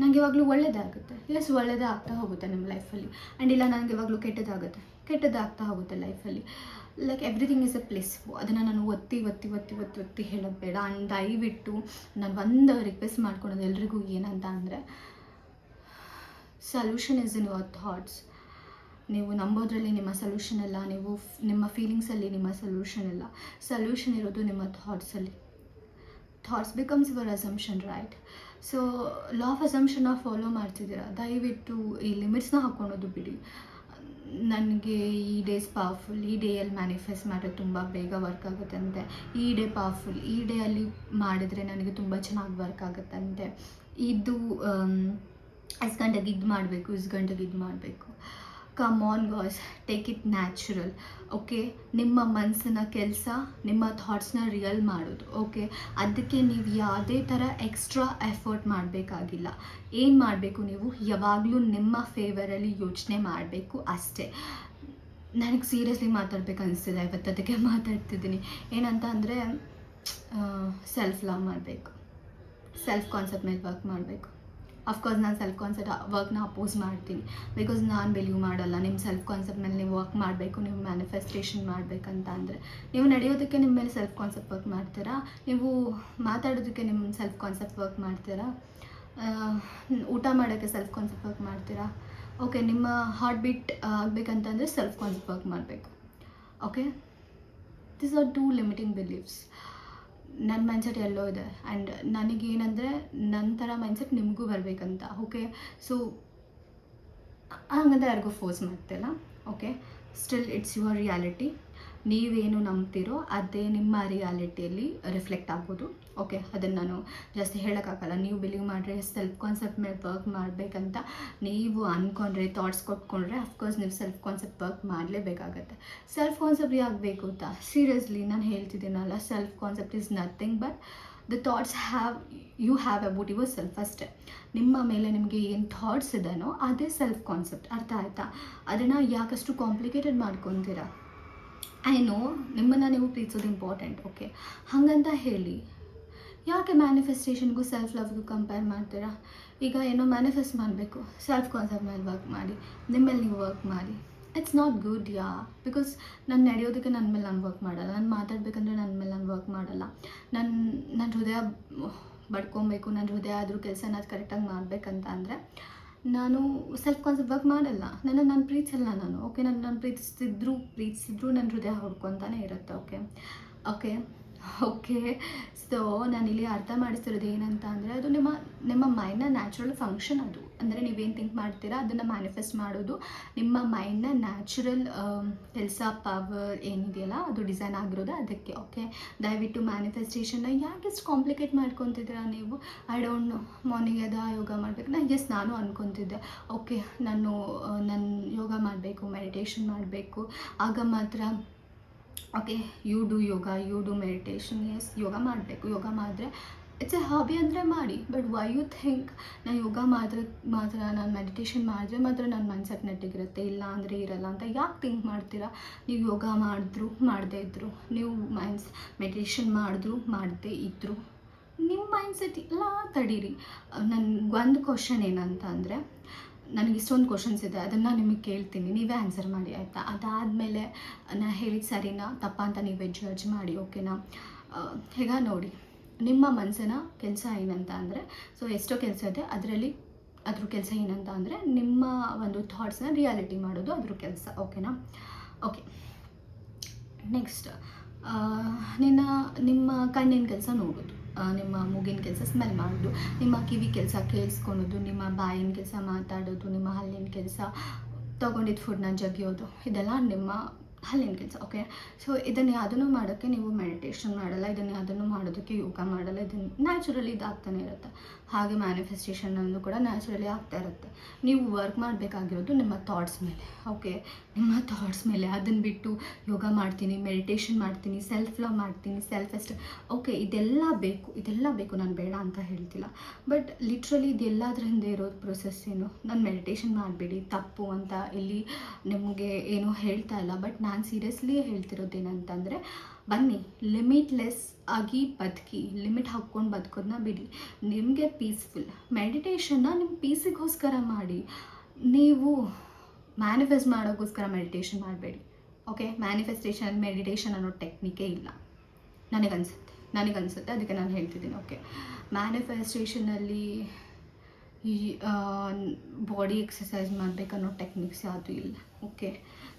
ನನಗೆ ಇವಾಗಲೂ ಒಳ್ಳೆಯದಾಗುತ್ತೆ ಎಸ್ ಒಳ್ಳೇದೇ ಆಗ್ತಾ ಹೋಗುತ್ತೆ ನಿಮ್ಮ ಲೈಫಲ್ಲಿ ಆ್ಯಂಡ್ ಇಲ್ಲ ನನಗೆ ಇವಾಗಲೂ ಕೆಟ್ಟದಾಗುತ್ತೆ. ಕೆಟ್ಟದಾಗ್ತಾ ಹೋಗುತ್ತೆ ಲೈಫಲ್ಲಿ like everything is a place ಅದನ್ನು ನಾನು ಒತ್ತಿ ಒತ್ತಿ ಒತ್ತಿ ಒತ್ತಿ ಒತ್ತಿ ಹೇಳೋದು ಬೇಡ. ಆ್ಯಂಡ್ ದಯವಿಟ್ಟು ನಾನು ಒಂದು ರಿಕ್ವೆಸ್ಟ್ ಮಾಡ್ಕೊಳೋದು ಎಲ್ರಿಗೂ ಏನಂತ ಅಂದರೆ solution is in your thoughts ನೀವು ನಂಬೋದ್ರಲ್ಲಿ ನಿಮ್ಮ ಸೊಲ್ಯೂಷನ್ ಅಲ್ಲ, ನೀವು ನಿಮ್ಮ ಫೀಲಿಂಗ್ಸಲ್ಲಿ ನಿಮ್ಮ ಸೊಲ್ಯೂಷನ್ ಅಲ್ಲ. ಸೊಲ್ಯೂಷನ್ ಇರೋದು ನಿಮ್ಮ ಥಾಟ್ಸಲ್ಲಿ thoughts becomes your assumption right so law of ಅಸಂಪ್ಷನ್ನ follow ಮಾಡ್ತಿದ್ದೀರಾ? ದಯವಿಟ್ಟು ಈ ಲಿಮಿಟ್ಸ್ನ ಹಾಕ್ಕೊಳೋದು ಬಿಡಿ. ನನಗೆ ಈ ಡೇಸ್ ಪವರ್ಫುಲ್ ಈ ಡೇಯಲ್ಲಿ ಮ್ಯಾನಿಫೆಸ್ಟ್ ಮಾಡಿದ್ರೆ ತುಂಬ ಬೇಗ ವರ್ಕ್ ಆಗುತ್ತಂತೆ. ಈ ಡೇ ಪವರ್ಫುಲ್ ಈ ಡೇ ಅಲ್ಲಿ ಮಾಡಿದರೆ ನನಗೆ ತುಂಬ ಚೆನ್ನಾಗಿ ವರ್ಕ್ ಆಗುತ್ತಂತೆ. ಇದು ಇಸ್ ಗಂಟೆಗೆ ಇದು ಮಾಡಬೇಕು ಇಸ್ ಗಂಟೆಗೆ ಇದು ಮಾಡಬೇಕು. Come on guys take it natural okay ನಿಮ್ಮ ಮನಸ್ಸಿನ ಕೆಲಸ, ನಿಮ್ಮ ಥಾಟ್ಸ್ನ ರಿಯಲ್ ಮಾಡೋದು ಓಕೆ ಅದಕ್ಕೆ ನೀವು ಯಾವುದೇ ಥರ ಎಕ್ಸ್ಟ್ರಾ ಎಫರ್ಟ್ ಮಾಡಬೇಕಾಗಿಲ್ಲ. ಏನು ಮಾಡಬೇಕು ನೀವು? ಯಾವಾಗಲೂ ನಿಮ್ಮ ಫೇವರಲ್ಲಿ ಯೋಚನೆ ಮಾಡಬೇಕು ಅಷ್ಟೇ. ನನಗೆ ಸೀರಿಯಸ್ಲಿ ಮಾತಾಡ್ಬೇಕು ಅನಿಸ್ತಿದೆ ಇವತ್ತು, ಅದಕ್ಕೆ ಮಾತಾಡ್ತಿದ್ದೀನಿ. ಏನಂತ ಅಂದರೆ ಸೆಲ್ಫ್ ಲವ್ ಮಾಡಬೇಕು. ಸೆಲ್ಫ್ ಕಾನ್ಸೆಪ್ಟ್ ಮೇಲೆ ವರ್ಕ್ ಮಾಡಬೇಕು. ಅಫ್ಕೋರ್ಸ್ ನಾನು ಸೆಲ್ಫ್ ಕಾನ್ಸೆಪ್ಟ್ ವರ್ಕ್ನ ಅಪೋಸ್ ಮಾಡ್ತೀನಿ. ಬಿಕಾಸ್ ನಾನು ಬಿಲೀವ್ ಮಾಡಲ್ಲ ನಿಮ್ಮ ಸೆಲ್ಫ್ ಕಾನ್ಸೆಪ್ಟ್ ಮೇಲೆ ನೀವು ವರ್ಕ್ ಮಾಡಬೇಕು, ನೀವು ಮ್ಯಾನಿಫೆಸ್ಟೇಷನ್ ಮಾಡಬೇಕಂತ ಅಂದರೆ. ನೀವು ನಡೆಯೋದಕ್ಕೆ ನಿಮ್ಮ ಮೇಲೆ ಸೆಲ್ಫ್ ಕಾನ್ಸೆಪ್ಟ್ ವರ್ಕ್ ಮಾಡ್ತೀರಾ? ನೀವು ಮಾತಾಡೋದಕ್ಕೆ ನಿಮ್ಮ ಸೆಲ್ಫ್ ಕಾನ್ಸೆಪ್ಟ್ ವರ್ಕ್ ಮಾಡ್ತೀರಾ ಊಟ ಮಾಡೋಕ್ಕೆ ಸೆಲ್ಫ್ ಕಾನ್ಸೆಪ್ಟ್ ವರ್ಕ್ ಮಾಡ್ತೀರಾ? ಓಕೆ ನಿಮ್ಮ ಹಾರ್ಟ್ ಬೀಟ್ ಆಗಬೇಕಂತಂದರೆ ಸೆಲ್ಫ್ ಕಾನ್ಸೆಪ್ಟ್ ವರ್ಕ್ ಮಾಡಬೇಕು. Okay this are two limiting beliefs ನನ್ನ ಮೈಂಡ್ಸೆಟ್ ಎಲ್ಲೋ ಇದೆ. ಆ್ಯಂಡ್ ನನಗೇನಂದರೆ ನನ್ನ ಥರ ಮೈಂಡ್ಸೆಟ್ ನಿಮಗೂ ಬರಬೇಕಂತ. ಓಕೆ ಸೊ ಹಂಗಂದ್ರೆ ಯಾರಿಗೂ ಫೋರ್ಸ್ ಮಾಡ್ತಿಲ್ಲ. Okay still it's your reality ನೀವೇನು ನಂಬ್ತಿರೋ ಅದೇ ನಿಮ್ಮ ರಿಯಾಲಿಟಿಯಲ್ಲಿ ರಿಫ್ಲೆಕ್ಟ್ ಆಗ್ಬೋದು. ಓಕೆ, ಅದನ್ನು ನಾನು ಜಾಸ್ತಿ ಹೇಳೋಕ್ಕಾಗಲ್ಲ. ನೀವು ಬಿಲೀವ್ ಮಾಡಿದ್ರೆ ಸೆಲ್ಫ್ ಕಾನ್ಸೆಪ್ಟ್ ಮೇಲೆ ವರ್ಕ್ ಮಾಡಬೇಕಂತ ನೀವು ಅಂದ್ಕೊಂಡ್ರೆ ಥಾಟ್ಸ್ ಕೊಟ್ಕೊಂಡ್ರೆ ಅಫ್ಕೋರ್ಸ್ ನೀವು ಸೆಲ್ಫ್ ಕಾನ್ಸೆಪ್ಟ್ ವರ್ಕ್ ಮಾಡಲೇಬೇಕಾಗತ್ತೆ. ಸೆಲ್ಫ್ ಕಾನ್ಸೆಪ್ಟ್ ಯಾಕೆ ಬೇಕು ಅಂತ? ಸೀರಿಯಸ್ಲಿ ನಾನು ಹೇಳ್ತಿದ್ದೀನಲ್ಲ self concept is nothing but the thoughts have you have about your self ಅಷ್ಟೇ ನಿಮ್ಮ ಮೇಲೆ ನಿಮಗೆ ಏನು ಥಾಟ್ಸ್ ಇದೆಯೋ ಅದೇ ಸೆಲ್ಫ್ ಕಾನ್ಸೆಪ್ಟ್ ಅರ್ಥ ಆಯಿತಾ? ಅದನ್ನು ಯಾಕಷ್ಟು ಕಾಂಪ್ಲಿಕೇಟೆಡ್ ಮಾಡ್ಕೊತೀರಾ? ಐ ನೋ ನಿಮ್ಮನ್ನು ನೀವು ಪ್ರೀತಿಸೋದು ಇಂಪಾರ್ಟೆಂಟ್ ಓಕೆ ಹಾಗಂತ ಹೇಳಿ, ಯಾಕೆ ಮ್ಯಾನಿಫೆಸ್ಟೇಷನ್ಗೂ ಸೆಲ್ಫ್ ಲವ್ಗೂ ಕಂಪೇರ್ ಮಾಡ್ತೀರಾ? ಈಗ ಏನೋ ಮ್ಯಾನಿಫೆಸ್ಟ್ ಮಾಡಬೇಕು ಸೆಲ್ಫ್ ಕಾನ್ಸೆಪ್ಟ್ ಮೇಲೆ ವರ್ಕ್ ಮಾಡಿ ನಿಮ್ಮ ಮೇಲೆ ನೀವು ವರ್ಕ್ ಮಾಡಿ. It's not good yeah because ನಾನು ನಡೆಯೋದಕ್ಕೆ ನನ್ನ ಮೇಲೆ ನಾನು ವರ್ಕ್ ಮಾಡಲ್ಲ, ನಾನು ಮಾತಾಡಬೇಕಂದ್ರೆ ನನ್ನ ಮೇಲೆ ನಾನು ವರ್ಕ್ ಮಾಡಲ್ಲ. ನನ್ನ ನನ್ನ ಹೃದಯ ಬಡ್ಕೊಬೇಕು ನನ್ನ ಹೃದಯ ಆದರೂ ಕೆಲಸನ ಕರೆಕ್ಟಾಗಿ ಮಾಡಬೇಕಂತ ಅಂದರೆ ನಾನು ಸೆಲ್ಫ್ ಕಾನ್ಸೆಪ್ಟ್ ವರ್ಕ್ ಮಾಡಲ್ಲ. ನನ್ನ ನಾನು ಪ್ರೀತಿಸಲ್ಲ ನಾನು ಓಕೆ ನಾನು ನಾನು ಪ್ರೀತಿಸ್ತಿದ್ರು, ಪ್ರೀತಿಸಿದ್ರು ನನ್ನ ಹೃದಯ ಹೊಡ್ಕೊತಾನೆ ಇರುತ್ತೆ ಓಕೆ ಓಕೆ ಓಕೆ ಸೊ ಇಲ್ಲಿ ಅರ್ಥ ಮಾಡಿಸ್ತಿರೋದು ಏನಂತ ಅಂದರೆ ಅದು ನಿಮ್ಮ ನಿಮ್ಮ ಮೈಂಡ್ನ ನ್ಯಾಚುರಲ್ ಫಂಕ್ಷನ್ ಅದು. ಅಂದರೆ ನೀವೇನು ಥಿಂಕ್ ಮಾಡ್ತೀರಾ? ಅದನ್ನು ಮ್ಯಾನಿಫೆಸ್ಟ್ ಮಾಡೋದು ನಿಮ್ಮ ಮೈಂಡ್ನ ನ್ಯಾಚುರಲ್ ಕೆಲಸ ಪವರ್ ಏನಿದೆಯಲ್ಲ, ಅದು ಡಿಸೈನ್ ಆಗಿರೋದು ಅದಕ್ಕೆ ಓಕೆ ದಯವಿಟ್ಟು ಮ್ಯಾನಿಫೆಸ್ಟೇಷನ್ನ ಯಾಕೆ ಇಷ್ಟು ಕಾಂಪ್ಲಿಕೇಟ್ ಮಾಡ್ಕೊತಿದ್ದೀರಾ ನೀವು? ಐ ಡೋಂಟ್ ನೋ ಮಾರ್ನಿಂಗ್ ಎದ ಯೋಗ ಮಾಡಬೇಕು. ನಾನು ಎಸ್ ನಾನು ಅಂದ್ಕೊತಿದ್ದೆ ಓಕೆ ನಾನು ನನ್ನ ಯೋಗ ಮಾಡಬೇಕು ಮೆಡಿಟೇಷನ್ ಮಾಡಬೇಕು. ಆಗ ಮಾತ್ರ okay you do yoga you do meditation yes yoga ಮಾಡಬೇಕು. ಯೋಗ ಮಾಡಿದ್ರೆ ಇಟ್ಸ್ ಎ ಹಾಬಿ ಅಂದರೆ ಮಾಡಿ ಬಟ್ ವೈ ಯು ಥಿಂಕ್ ನಾನು ಯೋಗ ಮಾಡಿದ್ರೆ ಮಾತ್ರ ನಾನು ಮೆಡಿಟೇಷನ್ ಮಾಡಿದ್ರೆ ಮಾತ್ರ ನನ್ನ ಮನ್ಸೆಟ್ ನೆಟ್ಟಿಗಿರುತ್ತೆ. ಇಲ್ಲ ಅಂದರೆ ಇರಲ್ಲ ಅಂತ ಯಾಕೆ ಥಿಂಕ್ ಮಾಡ್ತೀರಾ? ನೀವು ಯೋಗ ಮಾಡಿದ್ರು, ಮಾಡದೇ ಇದ್ದರು ನೀವು ಮೈಂಡ್ಸ್ ಮೆಡಿಟೇಷನ್ ಮಾಡಿದ್ರು, ಮಾಡದೇ ಇದ್ದರು ನಿಮ್ಮ ಮೈಂಡ್ಸೆಟ್ ಎಲ್ಲ ತಡೀರಿ. ನನ್ಗೆ ಒಂದು ಕ್ವಶನ್ ಏನಂತ ಅಂದರೆ, ನನಗೆ ಇಷ್ಟೊಂದು ಕ್ವಶನ್ಸ್ ಇದೆ, ಅದನ್ನು ನಿಮಗೆ ಕೇಳ್ತೀನಿ. ನೀವೇ ಆನ್ಸರ್ ಮಾಡಿ, ಆಯಿತಾ? ಅದಾದಮೇಲೆ ನಾನು ಹೇಳಿದ ಸರಿನಾ? ತಪ್ಪ ಅಂತ ನೀವೇ ಜಡ್ಜ್ ಮಾಡಿ ಓಕೆನಾ ಹೇಗ ನೋಡಿ. ನಿಮ್ಮ ಮನಸ್ಸಿನ ಕೆಲಸ ಏನಂತ ಅಂದರೆ ಸೊ ಎಷ್ಟೋ ಕೆಲಸ ಇದೆ, ಅದರಲ್ಲಿ ಅದ್ರ ಕೆಲಸ ಏನಂತ ಅಂದರೆ, ನಿಮ್ಮ ಒಂದು ಥಾಟ್ಸ್ನ ರಿಯಾಲಿಟಿ ಮಾಡೋದು ಅದ್ರ ಕೆಲಸ ಓಕೆನಾ ಓಕೆ ನೆಕ್ಸ್ಟ್ ನಿನ್ನ, ನಿಮ್ಮ ಕಣ್ಣಿನ ಕೆಲಸ ನೋಡೋದು ನಿಮ್ಮ ಮೂಗಿನ ಕೆಲಸ ಸ್ಮೆಲ್ ಮಾಡೋದು, ನಿಮ್ಮ ಕಿವಿ ಕೆಲಸ ಕೇಳಿಸ್ಕೊಳೋದು, ನಿಮ್ಮ ಬಾಯಿನ ಕೆಲಸ ಮಾತಾಡೋದು, ನಿಮ್ಮ ಹಲ್ಲಿನ ಕೆಲಸ ತೊಗೊಂಡಿದ್ದ ಫುಡ್ನ ಜಗಿಯೋದು ಇದೆಲ್ಲ ನಿಮ್ಮ ಹಲ್ಲಿನ ಕೆಲಸ ಓಕೆ ಸೊ ಇದನ್ನು ಯಾವುದನ್ನು ಮಾಡೋಕ್ಕೆ ನೀವು ಮೆಡಿಟೇಷನ್ ಮಾಡಲ್ಲ ಇದನ್ನು ಯಾವುದನ್ನು ಮಾಡೋದಕ್ಕೆ ಯೋಗ ಮಾಡಲ್ಲ ಇದನ್ನು ನ್ಯಾಚುರಲಿ ಇದಾಗ್ತಾನೆ ಇರುತ್ತೆ. ಹಾಗೆ ಮ್ಯಾನಿಫೆಸ್ಟೇಷನ್ ಕೂಡ ನ್ಯಾಚುರಲಿ ಆಗ್ತಾ ಇರುತ್ತೆ. ನೀವು ವರ್ಕ್ ಮಾಡಬೇಕಾಗಿರೋದು ನಿಮ್ಮ ಥಾಟ್ಸ್ ಮೇಲೆ ಓಕೆ ನಿಮ್ಮ ಥಾಟ್ಸ್ ಮೇಲೆ ಅದನ್ನು ಬಿಟ್ಟು ಯೋಗ ಮಾಡ್ತೀನಿ ಮೆಡಿಟೇಷನ್ ಮಾಡ್ತೀನಿ ಸೆಲ್ಫ್ ಲವ್ ಮಾಡ್ತೀನಿ ಸೆಲ್ಫ್ ಎಸ್ಟ್ ಓಕೆ ಇದೆಲ್ಲ ಬೇಕು ಇದೆಲ್ಲ ಬೇಕು, ನಾನು ಬೇಡ ಅಂತ ಹೇಳ್ತಿಲ್ಲ. ಬಟ್ ಲಿಟ್ರಲಿ ಇದೆಲ್ಲದ್ರ ಹಿಂದೆ ಇರೋ ಪ್ರೊಸೆಸ್ ಏನು? ನಾನು ಮೆಡಿಟೇಷನ್ ಮಾಡಬೇಡಿ, ತಪ್ಪು ಅಂತ ಇಲ್ಲಿ ನಿಮಗೆ ಏನೂ ಹೇಳ್ತಾ ಇಲ್ಲ ಬಟ್ ನಾನು ಸೀರಿಯಸ್ಲಿ ಹೇಳ್ತಿರೋದೇನಂತಂದರೆ, ಬನ್ನಿ ಲಿಮಿಟ್ಲೆಸ್ ಆಗಿ ಬದುಕಿ ಲಿಮಿಟ್ ಹಾಕ್ಕೊಂಡು ಬದುಕೋದನ್ನ ಬಿಡಿ. ನಿಮಗೆ ಪೀಸ್ಫುಲ್ ಮೆಡಿಟೇಷನ್ನ ನಿಮ್ಮ ಪೀಸಿಗೋಸ್ಕರ ಮಾಡಿ. ನೀವು ಮ್ಯಾನಿಫೆಸ್ಟ್ ಮಾಡೋಕ್ಕೋಸ್ಕರ ಮೆಡಿಟೇಷನ್ ಮಾಡಬೇಡಿ. ಓಕೆ ಮ್ಯಾನಿಫೆಸ್ಟೇಷನ್ ಮೆಡಿಟೇಷನ್ ಅನ್ನೋ ಟೆಕ್ನಿಕೇ ಇಲ್ಲ. ನನಗನ್ಸುತ್ತೆ. ನನಗನ್ಸುತ್ತೆ. ಅದಕ್ಕೆ ನಾನು ಹೇಳ್ತಿದ್ದೀನಿ. ಓಕೆ ಮ್ಯಾನಿಫೆಸ್ಟೇಷನಲ್ಲಿ ಈ ಬಾಡಿ ಎಕ್ಸಸೈಸ್ ಮಾಡಬೇಕನ್ನೋ ಟೆಕ್ನಿಕ್ಸ್ ಯಾವುದೂ ಇಲ್ಲ. ಓಕೆ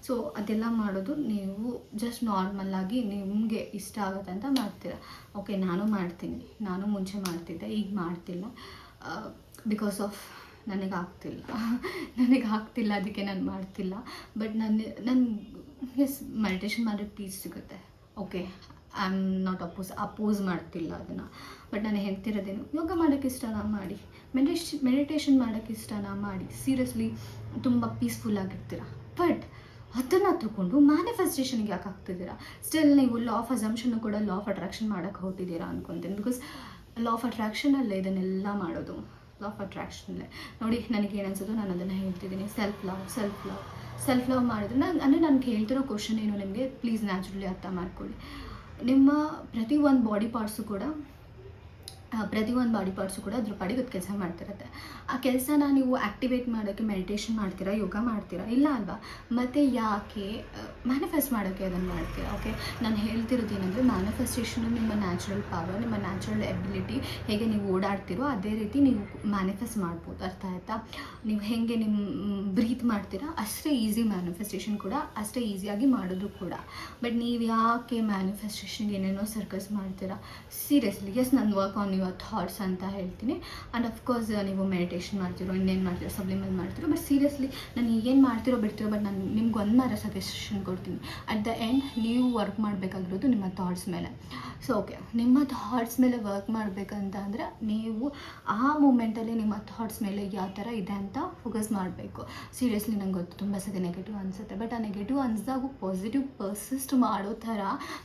ಸೊ ಅದೆಲ್ಲ ಮಾಡೋದು ನೀವು ಜಸ್ಟ್ ನಾರ್ಮಲ್ಲಾಗಿ ನಿಮಗೆ ಇಷ್ಟ ಆಗುತ್ತೆ ಅಂತ ಮಾಡ್ತೀರ. ಓಕೆ ನಾನು ಮಾಡ್ತೀನಿ. ನಾನು ಮುಂಚೆ ಮಾಡ್ತಿದ್ದೆ, ಈಗ ಮಾಡ್ತಿಲ್ಲ. ಬಿಕಾಸ್ ಆಫ್ ನನಗೆ ಆಗ್ತಿಲ್ಲ. ನನಗೆ ಆಗ್ತಿಲ್ಲ, ಅದಕ್ಕೆ ನಾನು ಮಾಡ್ತಿಲ್ಲ. ಬಟ್ ನನ್ನ ನನ್ನ ಎಸ್ ಮೆಡಿಟೇಷನ್ ಮಾಡಿದ್ರೆ ಪೀಸ್ ಸಿಗುತ್ತೆ. Okay I am not oppose oppose ಮಾಡ್ತಿಲ್ಲ ಅದನ್ನು. ಬಟ್ ನಾನು ಹೇಳ್ತಿರೋದೇನು, ಯೋಗ ಮಾಡೋಕ್ಕೆ ಇಷ್ಟನಾ ಮಾಡಿ. ಮೆಡಿಟೇಷ್ ಮೆಡಿಟೇಷನ್ ಮಾಡೋಕ್ಕೆ ಇಷ್ಟನಾ ಮಾಡಿ. ಸೀರಿಯಸ್ಲಿ ತುಂಬ ಪೀಸ್ಫುಲ್ ಆಗಿರ್ತೀರ. ಬಟ್ ಅದನ್ನು ತಗೊಂಡು ಮ್ಯಾನಿಫೆಸ್ಟೇಷನ್ಗೆ ಯಾಕೆ ಆಗ್ತಿದ್ದೀರಾ ಸ್ಟಿಲ್ ನೀವು ಲಾ ಆಫ್ ಅಸಂಪ್ಷನ್ ಕೂಡ ಲಾ ಆಫ್ ಅಟ್ರಾಕ್ಷನ್ ಮಾಡೋಕ್ಕೆ ಹೊರಟಿದ್ದೀರಾ ಅನ್ಕೊತೀನಿ. ಬಿಕಾಸ್ ಲಾ ಆಫ್ ಅಟ್ರಾಕ್ಷನಲ್ಲೇ ಇದನ್ನೆಲ್ಲ ಮಾಡೋದು. ಲಾ ಆಫ್ ಅಟ್ರಾಕ್ಷನಲ್ಲೇ ನೋಡಿ, ನನಗೆ ಏನು ಅನ್ಸೋದು ನಾನು ಅದನ್ನು ಹೇಳ್ತಿದ್ದೀನಿ. Self love self love self love ಮಾಡಿದ್ರೆ ನಾನು, ಅಂದರೆ ನನಗೆ ಹೇಳ್ತಿರೋ ಕ್ವಶನ್ ಏನು ನಿಮಗೆ? ಪ್ಲೀಸ್ ನ್ಯಾಚುರಲಿ ಅರ್ಥ ಮಾಡ್ಕೊಳ್ಳಿ. ನಿಮ್ಮ ಪ್ರತಿ ಒಂದು ಬಾಡಿ ಪಾರ್ಟ್ಸು ಕೂಡ ಆ, ಪ್ರತಿ ಒಂದು ಬಾಡಿ ಪಾರ್ಟ್ಸು ಕೂಡ ಅದ್ರ ಪಾಡಿಗೆ ಕೆಲಸ ಮಾಡ್ತಿರುತ್ತೆ. ಆ ಕೆಲಸನ ನೀವು ಆ್ಯಕ್ಟಿವೇಟ್ ಮಾಡೋಕ್ಕೆ ಮೆಡಿಟೇಷನ್ ಮಾಡ್ತೀರಾ ಯೋಗ ಮಾಡ್ತೀರಾ? ಇಲ್ಲ ಅಲ್ವಾ? ಮತ್ತು ಯಾಕೆ ಮ್ಯಾನಿಫೆಸ್ಟ್ ಮಾಡೋಕ್ಕೆ ಅದನ್ನು ಮಾಡ್ತೀರಾ? ಓಕೆ ನಾನು ಹೇಳ್ತಿರೋದು ಏನಂದರೆ ಮ್ಯಾನಿಫೆಸ್ಟೇಷನ್ ನಿಮ್ಮ ನ್ಯಾಚುರಲ್ ಪವರ್ ನಿಮ್ಮ ನ್ಯಾಚುರಲ್ ಎಬಿಲಿಟಿ ಹೇಗೆ ನೀವು ಓಡಾಡ್ತಿರೋ ಅದೇ ರೀತಿ ನೀವು ಮ್ಯಾನಿಫೆಸ್ಟ್ ಮಾಡ್ಬೋದು. ಅರ್ಥ ಆಯ್ತಾ? ನೀವು ಹೇಗೆ ನಿಮ್ಮ ಬ್ರೀತ್ ಮಾಡ್ತೀರಾ ಅಷ್ಟೇ ಈಸಿ ಮ್ಯಾನಿಫೆಸ್ಟೇಷನ್ ಕೂಡ ಅಷ್ಟೇ ಈಸಿಯಾಗಿ ಮಾಡೋದು ಕೂಡ. ಬಟ್ ನೀವು ಯಾಕೆ ಮ್ಯಾನಿಫೆಸ್ಟೇಷನ್ಗೆ ಏನೇನೋ ಸರ್ಕಸ್ ಮಾಡ್ತೀರಾ? ಸೀರಿಯಸ್ಲಿ ಎಸ್ ನನ್ನ ವರ್ಕ್ ಆನ್ ಯುವರ್ ಥಾಟ್ಸ್ ಅಂತ ಹೇಳ್ತೀನಿ. ಆ್ಯಂಡ್ ಅಫ್ಕೋರ್ಸ್ ನೀವು ಮೆಡಿಟೇಷನ್ ಮಾಡ್ತಿರೋ, ಇನ್ನೇನು ಮಾಡ್ತಿರೋ ಸಬ್ಲಿಮಲ್ ಮಾಡ್ತಿರೋ ಬಟ್ ಸೀರಿಯಸ್ಲಿ ನಾನು ಏನು ಮಾಡ್ತಿರೋ ಬಿಡ್ತಿರೋ ಬಟ್ ನಾನು ನಿಮ್ಗೆ ಒಂದು ಮಾರ ಸಜೆಷನ್ ಕೊಡ್ತೀನಿ. ಅಟ್ ದ ಎಂಡ್ ನೀವು ವರ್ಕ್ ಮಾಡಬೇಕಾಗಿರೋದು ನಿಮ್ಮ ಥಾಟ್ಸ್ ಮೇಲೆ. ಸೊ ಓಕೆ ನಿಮ್ಮ ಥಾಟ್ಸ್ ಮೇಲೆ ವರ್ಕ್ ಮಾಡಬೇಕಂತ ಅಂದರೆ, ನೀವು ಆ ಮೂಮೆಂಟಲ್ಲಿ ನಿಮ್ಮ ಥಾಟ್ಸ್ ಮೇಲೆ ಯಾವ ಥರ ಇದೆ ಅಂತ ಫೋಕಸ್ ಮಾಡಬೇಕು. ಸೀರಿಯಸ್ಲಿ ನಂಗೆ ಗೊತ್ತು, ತುಂಬ ಸತಿ ನೆಗೆಟಿವ್ ಅನಿಸುತ್ತೆ. ಬಟ್ ಆ ನೆಗೆಟಿವ್ ಅನ್ಸ್ದಾಗೂ ಪಾಸಿಟಿವ್ ಪರ್ಸಿಸ್ಟ್ ಮಾಡೋ ಥರ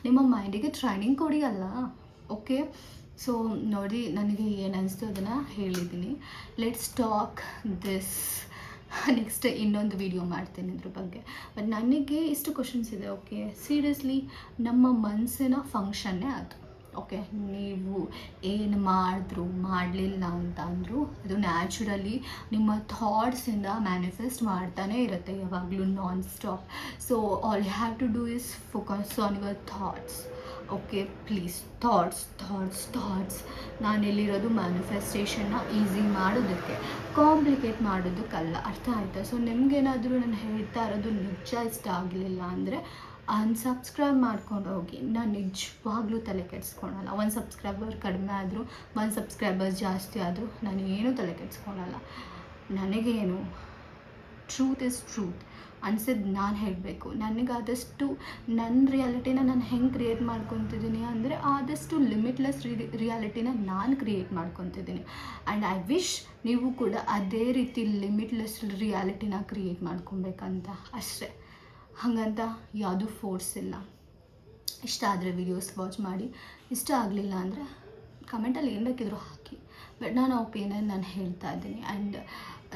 ನಿಮ್ಮ ಮೈಂಡಿಗೆ ಟ್ರೈನಿಂಗ್ ಕೊಡಿ ಅಲ್ಲ. ಓಕೆ ಸೊ ನೋಡಿ, ನನಗೆ ಏನು ಅನಿಸ್ತು ಅದನ್ನು ಹೇಳಿದ್ದೀನಿ ಲೆಟ್ಸ್ ಟಾಕ್ ದಿಸ್ ನೆಕ್ಸ್ಟ್ ಇನ್ನೊಂದು ವಿಡಿಯೋ ಮಾಡ್ತೀನಿ ಇದ್ರ ಬಗ್ಗೆ. ಬಟ್ ನನಗೆ ಇಷ್ಟು ಕ್ವಶನ್ಸ್ ಇದೆ ಓಕೆ ಸೀರಿಯಸ್ಲಿ ನಮ್ಮ ಮನಸ್ಸಿನ ಫಂಕ್ಷನ್ನೇ ಅದು ಓಕೆ ನೀವು ಏನು ಮಾಡಿದ್ರು, ಮಾಡಲಿಲ್ಲ ಅಂತ ಅಂದರೂ, ಅದು ನ್ಯಾಚುರಲಿ ನಿಮ್ಮ ಥಾಟ್ಸಿಂದ ಮ್ಯಾನಿಫೆಸ್ಟ್ ಮಾಡ್ತಾನೆ ಇರುತ್ತೆ, ಯಾವಾಗಲೂ nonstop so all you have to do is focus on your thoughts okay please thoughts thoughts thoughts ನಾನಿಲ್ಲಿರೋದು ಮ್ಯಾನಿಫೆಸ್ಟೇಷನ್ನ ಈಸಿ ಮಾಡೋದಕ್ಕೆ. ಕಾಂಪ್ಲಿಕೇಟ್ ಮಾಡೋದಕ್ಕಲ್ಲ, ಅರ್ಥ ಆಯ್ತಾ? ಸೊ ನಿಮಗೇನಾದರೂ ನಾನು ಹೇಳ್ತಾ ಇರೋದು ನಿಜ ಇಷ್ಟ ಆಗಲಿಲ್ಲ ಅಂದರೆ ಅನ್ಸಬ್ಸ್ಕ್ರೈಬ್ ಮಾಡ್ಕೊಂಡು ಹೋಗಿ. ನಾನು ನಿಜವಾಗ್ಲೂ ತಲೆ ಕೆಡಿಸ್ಕೊಳಲ್ಲ. ಒಂದು ಸಬ್ಸ್ಕ್ರೈಬರ್ ಕಡಿಮೆ ಆದರೂ ಒಂದು ಸಬ್ಸ್ಕ್ರೈಬರ್ ಜಾಸ್ತಿ ಆದರೂ, ನಾನು ಏನೂ ತಲೆ ಕೆಡಿಸ್ಕೊಳಲ್ಲ. ನನಗೇನು ಟ್ರೂತ್ ಇಸ್ ಟ್ರೂತ್ ಅನ್ಸಿದ್ದು ನಾನು ಹೇಳಬೇಕು. ನನಗಾದಷ್ಟು ನನ್ನ ರಿಯಾಲಿಟಿನ ನಾನು ಹೆಂಗೆ ಕ್ರಿಯೇಟ್ ಮಾಡ್ಕೊತಿದ್ದೀನಿ ಅಂದರೆ ಆದಷ್ಟು ಲಿಮಿಟ್ಲೆಸ್ ರಿಯಾಲಿಟಿನ ನಾನು ಕ್ರಿಯೇಟ್ ಮಾಡ್ಕೊತಿದ್ದೀನಿ ಆ್ಯಂಡ್ ಐ ವಿಶ್ ನೀವು ಕೂಡ ಅದೇ ರೀತಿ ಲಿಮಿಟ್ಲೆಸ್ ರಿಯಾಲಿಟಿನ ಕ್ರಿಯೇಟ್ ಮಾಡ್ಕೊಬೇಕಂತ. ಅಷ್ಟೇ. ಹಾಗಂತ ಯಾವುದೂ ಫೋರ್ಸ್ ಇಲ್ಲ. ಇಷ್ಟ ಆದರೆ ವೀಡಿಯೋಸ್ ವಾಚ್ ಮಾಡಿ. ಇಷ್ಟ ಆಗಲಿಲ್ಲ ಅಂದರೆ ಕಮೆಂಟಲ್ಲಿ ಏನು ಬೇಕಿದ್ರು ಹಾಕಿ. ಬಟ್ ನಾನು ಒಪಿನಿಯನ್ ನಾನು ಹೇಳ್ತಾ ಇದ್ದೀನಿ. ಆ್ಯಂಡ್